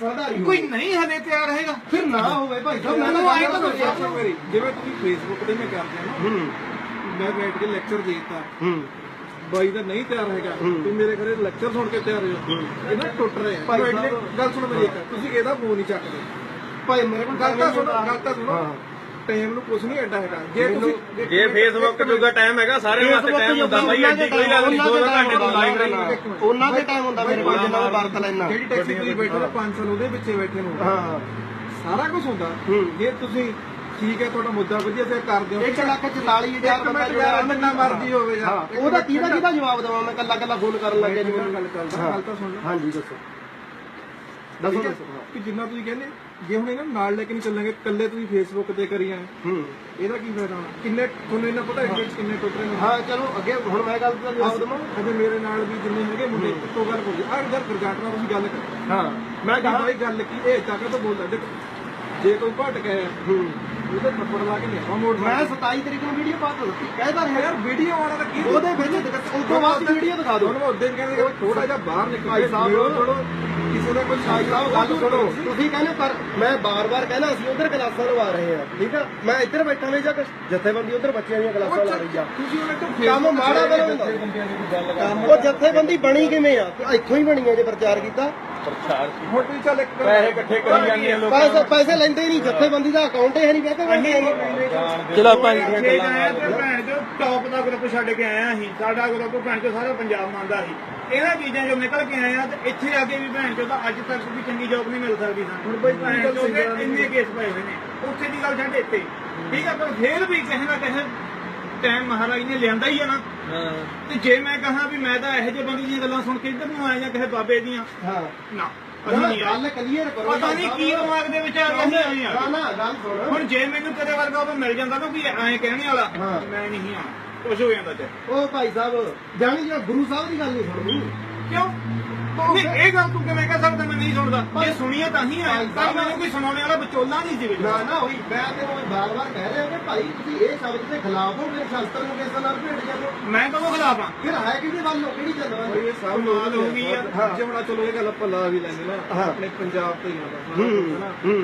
S1: ਸਾਧਾਰੀ
S4: ਕੋਈ ਨਹੀਂ ਹਲੇ ਤਿਆਰ ਹੈਗਾ।
S1: ਫਿਰ ਨਾ ਹੋਵੇ ਭਾਈ ਸਾਹਿਬ ਮੈਂ
S4: ਮੈਨੂੰ
S1: ਤਾਂ
S4: ਆਏਂ
S1: ਗੱਲ
S4: ਤਾਂ
S1: ਦੱਸਿਆ
S6: ਦੱਸਿਆ ਮੇਰੀ ਜਿਵੇਂ ਤੁਸੀਂ ਫੇਸਬੁੱਕ ਤੇ ਮੈਂ ਕਰਦੇ ਆ
S1: ਹੂੰ।
S6: ਨਾ ਮੈਂ ਬੈਠ ਕੇ ਲੈਕਚਰ ਦੇਤਾ।
S1: ਹੂੰ।
S6: ਬਾਈ ਦਾ ਨਹੀਂ ਤਿਆਰ ਹੈਗਾ ਤੂੰ ਮੇਰੇ ਘਰੇ ਲੈਕਚਰ ਸੁਣ ਕੇ ਤਿਆਰ ਹੋ। ਇਹ ਨਾ ਟੁੱਟ ਰਹੇ ਆ।
S1: ਭਾਈ ਸਾਹਿਬ-
S6: ਗੱਲ ਸੁਣ ਮੇਰੀ ਇੱਕ ਤੁਸੀਂ ਇਹਦਾ ਫੋਨ ਨਹੀਂ ਚੱਕਦੇ।
S1: ਭਾਈ ਮੇਰੇ ਕੋਲ
S6: ਗੱਲ ਤਾਂ ਸੁਣੋ ਗੱਲ ਤਾਂ ਸੁਣੋ। ਟਾਈਮ ਨੂੰ ਕੁਝ ਨਹੀਂ ਐਡਾ ਹੈਗਾ। ਜੇ ਤੁਸੀਂ
S2: ਜੇ ਫੇਸਬੁੱਕ ਜੂਗਾ ਟਾਈਮ ਹੈਗਾ ਸਾਰੇ ਵਾਸਤੇ ਟਾਈਮ ਹੁੰਦਾ ਬਾਈ ਐਡੀ ਕੋਈ ਗੱਲ ਨਹੀਂ ਦੋ ਦੋ ਘੰਟੇ ਤੋਂ ਲਾਈਵ ਰਹੀ
S1: ਉਹਨਾਂ ਦੇ ਟਾਈਮ ਹੁੰਦਾ ਮੇਰੇ ਕੋਲ ਜਿੰਨਾ ਮੈਂ ਵਰਤ ਲੈਣਾ।
S6: ਜਿਹੜੀ ਟੈਕਸੀ ਤੁਸੀਂ ਬੈਠੇ ਨੇ 5 ਸਾਲ ਉਹਦੇ ਪਿੱਛੇ ਬੈਠੇ ਨੂੰ
S1: ਹਾਂ।
S6: ਸਾਰਾ ਕੁਝ ਹੁੰਦਾ। ਜੇ ਤੁਸੀਂ ਠੀਕ ਹੈ ਤੁਹਾਡਾ ਮੁੱਦਾ ਵਧੀਆ ਤੇ ਕਰਦੇ ਹੋ
S1: 1 ਲੱਖ 44 ਹਜ਼ਾਰ
S6: ਇੱਕ
S1: ਬੰਦਾ
S6: ਮਿੰਟ
S1: ਜੁੜਿਆ
S6: ਯਾਰ ਜਿੰਨਾ ਮਰਜ਼ੀ ਹੋਵੇ ਯਾਰ।
S1: ਹਾਂ ਉਹਦਾ ਕਿਹਦਾ ਕਿਹਦਾ ਜਵਾਬ ਦੇਵਾਂ ਮੈਂ? ਕੱਲਾ ਕੱਲਾ ਫੋਨ ਕਰਨ ਲੱਗਿਆ ਜੀ
S6: ਗੱਲ ਤਾਂ ਸੁਣ ਲਓ।
S1: ਹਾਂਜੀ ਦੱਸੋ। ਦੱਸੋ
S6: ਹੈ?
S1: ਹਾਂ।
S6: ਕਿ ਜਿੰਨਾ ਤੁਸੀਂ ਕਹਿੰਦੇ ਜੇ ਹੁਣ ਇਹਨਾਂ ਨਾਲ ਲੈ ਕੇ ਨਹੀਂ ਚੱਲਾਂਗੇ ਇਕੱਲੇ ਤੁਸੀਂ ਫੇਸਬੁੱਕ ਤੇ ਕਰੀ ਆਏ।
S1: ਹੂੰ।
S6: ਇਹਦਾ ਕੀ ਫਾਇਦਾ ਕਿੰਨੇ ਤੁਹਾਨੂੰ ਇਹਨਾਂ ਪਤਾ ਹੈ ਕਿੰਨੇ ਟੁੱਟ ਰਹੇ ਨੇ?
S1: ਹਾਂ ਚਲੋ ਅੱਗੇ ਹੁਣ ਮੈਂ ਗੱਲ ਦਾ ਜਵਾਬ ਦੇਵਾਂ।
S6: ਅਜੇ ਮੇਰੇ ਨਾਲ ਵੀ ਜਿੰਨੇ ਹੈਗੇ ਮੁੰਡੇ ਇੱਕੋ ਗੱਲ ਬੋਲੀ ਆ ਇਧਰ ਗਰਗਾਟ ਨਾਲ ਤੁਸੀਂ ਗੱਲ ਕਰ।
S1: ਹਾਂ ਮੈਂ
S6: ਕਹਾ ਭਾਈ ਗੱਲ ਕੀ? ਇਹ ਤਾਂ ਤੋਂ ਬੋਲਦਾ ਜੇ ਕੋਈ ਭਟਕ ਹੈ
S1: ਹੂੰ।
S6: ਉਹਦੇ ਥੱਪੜ ਲਾ ਕੇ ਲਿਆਵਾ ਮੋੜ
S1: ਮੈਂ 27 ਤਰੀਕ ਨੂੰ ਵੀਡੀਓ ਪਾ ਦਿੱਤੀ ਕਹਿਦਾ ਰਿਹਾ
S6: ਯਾਰ ਵੀਡੀਓ ਆਉਣਾ ਤਾਂ ਕੀ?
S1: ਉਹਦੇ ਵਿੱਚ ਉਸ ਤੋਂ ਬਾਅਦ ਵੀਡੀਓ ਦਿਖਾ ਦਿਓ।
S6: ਤੁਹਾਨੂੰ ਉਹਦੇ ਕਹਿੰਦੇ ਥੋੜਾ ਜਿਹਾ ਬਾਹਰ ਨਿਕਲ
S1: ਭਾਈ ਸਾਹਿਬ,
S6: ਥੋੜੋ ਕਿਸੇ ਦਾ ਕੋਈ
S1: ਭਾਈ ਸਾਹਿਬ ਗੱਲ ਸੁਣੋ। ਤੁਸੀਂ ਕਹਿੰਦੇ ਪਰ ਮੈਂ ਬਾਰ-ਬਾਰ ਕਹਿੰਦਾ ਅਸੀਂ ਉਧਰ ਕਲਾਸਾਂ ਲਵਾ ਰਹੇ ਹਾਂ ਠੀਕ ਆ? ਮੈਂ ਇੱਧਰ ਬੈਠਾ ਵੇ ਜਾਂ ਜਥੇਬੰਦੀ ਉਧਰ ਬੱਚਿਆਂ ਦੀਆਂ ਕਲਾਸਾਂ ਲਾ ਰਹੀ ਆ।
S6: ਤੁਸੀਂ ਉਹਨਾਂ ਤੋਂ
S1: ਕੰਮ ਮਾੜਾ ਬਣਾਉਂਦਾ ਉਹ ਜਥੇਬੰਦੀ ਬਣੀ ਕਿਵੇਂ ਆ? ਇੱਥੋਂ ਹੀ ਬਣੀ ਆ ਜੇ ਪ੍ਰਚਾਰ ਕੀਤਾ।
S6: ਹੁਣ ਤੁਸੀਂ ਚੱਲ ਇੱਕ
S2: ਪੈਸੇ ਇਕੱਠੇ ਕਰੀ ਜਾਂਦੇ ਆ ਲੋਕ
S1: ਪੈਸੇ ਪੈਸੇ ਲੈਂਦੇ ਹੀ ਨਹੀਂ ਜਥੇਬੰਦੀ ਦਾ ਅਕਾਊਂਟ ਹੀ ਨਹੀਂ ਕਹਿੰਦੇ ਮੈਂ
S3: ਚਲੋ। ਆਪਾਂ
S4: ਜੇ ਆਇਆ ਤੇ ਭੈਣ ਚੋ ਟੌਪ ਦਾ ਗਰੁੱਪ ਛੱਡ ਕੇ ਆਇਆ ਅਸੀਂ। ਸਾਡਾ ਗਰੁੱਪ ਭੈਣ ਚੋ ਸਾਰਾ ਪੰਜਾਬ ਮੰਨਦਾ ਸੀ। ਇਹਨਾਂ ਚੀਜ਼ਾਂ ਜੋ ਨਿਕਲ ਕੇ ਆਏ ਆ ਤੇ ਇੱਥੇ ਆ ਕੇ ਵੀ ਭੈਣ ਚੋ ਤਾਂ ਅੱਜ ਤੱਕ ਵੀ ਚੰਗੀ ਜੌਬ ਨਹੀਂ ਮਿਲ ਸਕਦੀ ਸਾਨੂੰ।
S6: ਹੁਣ ਬਈ
S4: ਭੈਣ ਚੋ ਦੇ ਇੰਨੇ ਕੇਸ ਪਏ ਹੋਏ ਨੇ। ਉੱਥੇ ਦੀ ਗੱਲ ਛੱਡ ਇੱਥੇ। ਠੀਕ ਆ ਪਰ ਫੇਰ ਵੀ ਕਿਸੇ ਨਾ ਕਿਸੇ ਟਾਈਮ ਮਹਾਰਾਜ ਨੇ ਲਿਆਂਦਾ ਹੀ ਆ ਨਾ। ਤੇ ਜੇ ਮੈਂ ਕਹਾਂ ਵੀ ਮੈਂ ਤਾਂ ਇਹੋ ਜਿਹੇ ਬੰਦੇ ਦੀਆਂ ਗੱਲਾਂ ਸੁਣ ਕੇ ਇੱਧਰ ਨੂੰ ਆਇਆ ਜਾਂ ਕਿਸੇ ਬਾਬੇ ਦੀਆਂ
S1: ਹਾਂ।
S4: ਨਾ।
S1: ਗੱਲ ਕਲੀਅਰ ਕਰੋ
S4: ਪਤਾ ਨਹੀਂ ਕੀ ਦਿਮਾਗ ਦੇ ਵਿੱਚ ਆ ਗਿਆ ਸੀ
S1: ਨਾ ਗੱਲ ਸੁਣ।
S4: ਹੁਣ ਜੇ ਮੈਨੂੰ ਤੇਰੇ ਵਰਗਾ ਉਹ ਮਿਲ ਜਾਂਦਾ ਨਾ ਵੀ ਐਂ ਕਹਿਣੇ ਵਾਲਾ। ਮੈਂ ਨਹੀਂ ਆ। ਕੁਝ ਹੋ ਜਾਂਦਾ ਤੇ।
S1: ਉਹ ਭਾਈ ਸਾਹਿਬ ਜਾਣੀ ਜਿਹੜਾ ਗੁਰੂ ਸਾਹਿਬ ਦੀ ਗੱਲ ਨਹੀਂ ਸੁਣਨੀ।
S4: ਕਿਉਂ? ਨਹੀਂ ਇਹ ਗੱਲ ਤੂੰ ਕਿਵੇਂ ਕਹਿ ਸਕਦਾ ਮੈਂ ਨਹੀਂ ਸੁਣਦਾ? ਇਹ ਸੁਣੀਏ ਤਾਂ ਹੀ ਆਇਆ ਤਾਂ ਮੈਨੂੰ ਕੋਈ ਸੁਣਾਉਣੇ ਵਾਲਾ ਵਿਚੋਲਾ ਨਹੀਂ ਵਿੱਚ
S1: ਨਾ ਨਾ ਹੋਈ ਮੈਂ ਤੈਨੂੰ ਬਾਰ-ਬਾਰ ਕਹਿ ਰਿਹਾ ਕਿ ਭਾਈ ਤੁਸੀਂ ਇਹ ਸ਼ਬਦ ਦੇ ਖਿਲਾਫ ਹੋ ਮੇਰੇ ਸ਼ਾਸਤਰ ਨੂੰ ਕਿਸ ਨਾਲ ਭੇਟ ਜਾਂਦੇ
S4: ਮੈਂ ਕਦੋਂ ਖਿਲਾਫ ਆ
S1: ਫਿਰ ਹੈ ਕਿਹਦੀ ਵੱਲ ਹੋ ਕਿਹੜੀ ਚੱਲਦਾ
S6: ਬਈ ਇਹ ਸਭ
S4: ਕਮਾਲ ਹੋ ਗਈ ਆ।
S6: ਹਾਂ ਜੇ ਹੁਣ ਚਲੋ ਇਹ ਗੱਲ ਆਪਾਂ ਲਾ ਵੀ ਲੈਂਦੇ ਨਾ
S1: ਹਾਂ।
S6: ਆਪਣੇ ਪੰਜਾਬ ਤੋਂ ਹੀ ਆਉਂਦਾ
S1: ਹੂੰ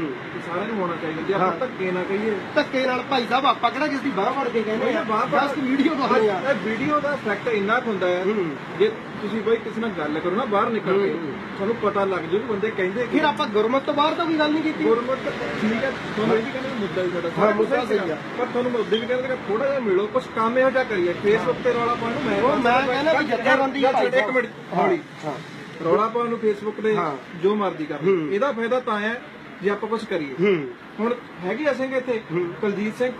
S6: ਸਾਰਿਆਂ ਨੂੰ ਹੋਣਾ ਚਾਹੀਦਾ ਜੇ ਆਪਾਂ
S1: ਹਾਂ।
S6: ਧੱਕੇ ਨਾ ਕਹੀਏ।
S1: ਧੱਕੇ ਨਾਲ ਭਾਈ ਸਾਹਿਬ ਆਪਾਂ ਕਿਹੜਾ ਕਿਸ ਦੀ ਬਾਹ ਫੜ ਕੇ ਕਹਿੰਦੇ ਆ?
S6: ਬਾਹਰ
S1: ਬਸ ਵੀਡੀਓ ਬਣਾਉਂਦੇ ਆ
S6: ਇਹ ਵੀਡੀਓ ਦਾ ਇਫੈਕਟ ਇੰਨਾ ਹੁੰਦਾ ਹੈ
S1: ਹੂੰ।
S6: ਜੇ ਤੁਸੀਂ ਬਈ ਕਿਸੇ ਨਾਲ ਗੱਲ ਕਰੋ ਨਾ ਬਾਹਰ ਨਿਕਲ ਕੇ। ਤੁਹਾਨੂੰ ਪਤਾ ਲੱਗ ਜੂ ਕਿ ਬੰਦੇ ਕਹਿੰਦੇ
S1: ਫਿਰ ਆਪਾਂ ਗੁਰਮਤ ਤੋਂ ਬਾਹਰ ਤਾਂ ਕੋਈ ਗੱਲ ਨਹੀਂ ਕੀਤੀ।
S6: ਗੁਰਮਤ ਠੀਕ ਹੈ ਤੁਹਾਨੂੰ ਇਹ ਵੀ ਕਹਿੰਦੇ ਮੁੱਦਾ ਹੀ ਸਾਡਾ
S1: ਹਾਂ, ਮੁੱਦਾ ਸਹੀ ਆ।
S6: ਪਰ ਤੁਹਾਨੂੰ ਮੈਂ ਉਦੋਂ ਵੀ ਕਹਿੰਦਾ ਕਿ ਥੋੜਾ ਜਿਹਾ ਮਿਲੋ ਕੁਝ ਕੰਮ ਇਹੋ ਜਿਹਾ ਕਰੀਏ। ਫੇਸਬੁੱਕ ਤੇ ਰੌਲਾ ਪਾਉਣ ਨੂੰ ਮੈਂ
S1: ਮੈਂ ਕਹਿੰਦਾ ਵੀ ਜਥੇਬੰਦੀ ਭਾਈ
S6: ਇੱਕ ਮਿੰਟ ਹੌਲੀ।
S1: ਹਾਂ।
S6: ਰੌਲਾ ਪਾਉਣ ਨੂੰ ਫੇਸਬੁੱਕ ਤੇ। ਜੋ ਮਰਜ਼ੀ ਕਰ। ਇਹਦਾ ਫਾਇਦਾ ਤਾਂ ਹੈ ਜੇ ਆਪਾਂ ਕੁਝ ਕਰੀਏ। ਹੁਣ ਹੈਗੀ ਅਸੀਂ ਇੱਥੇ। ਕੁਲਜੀਤ ਸਿੰਘ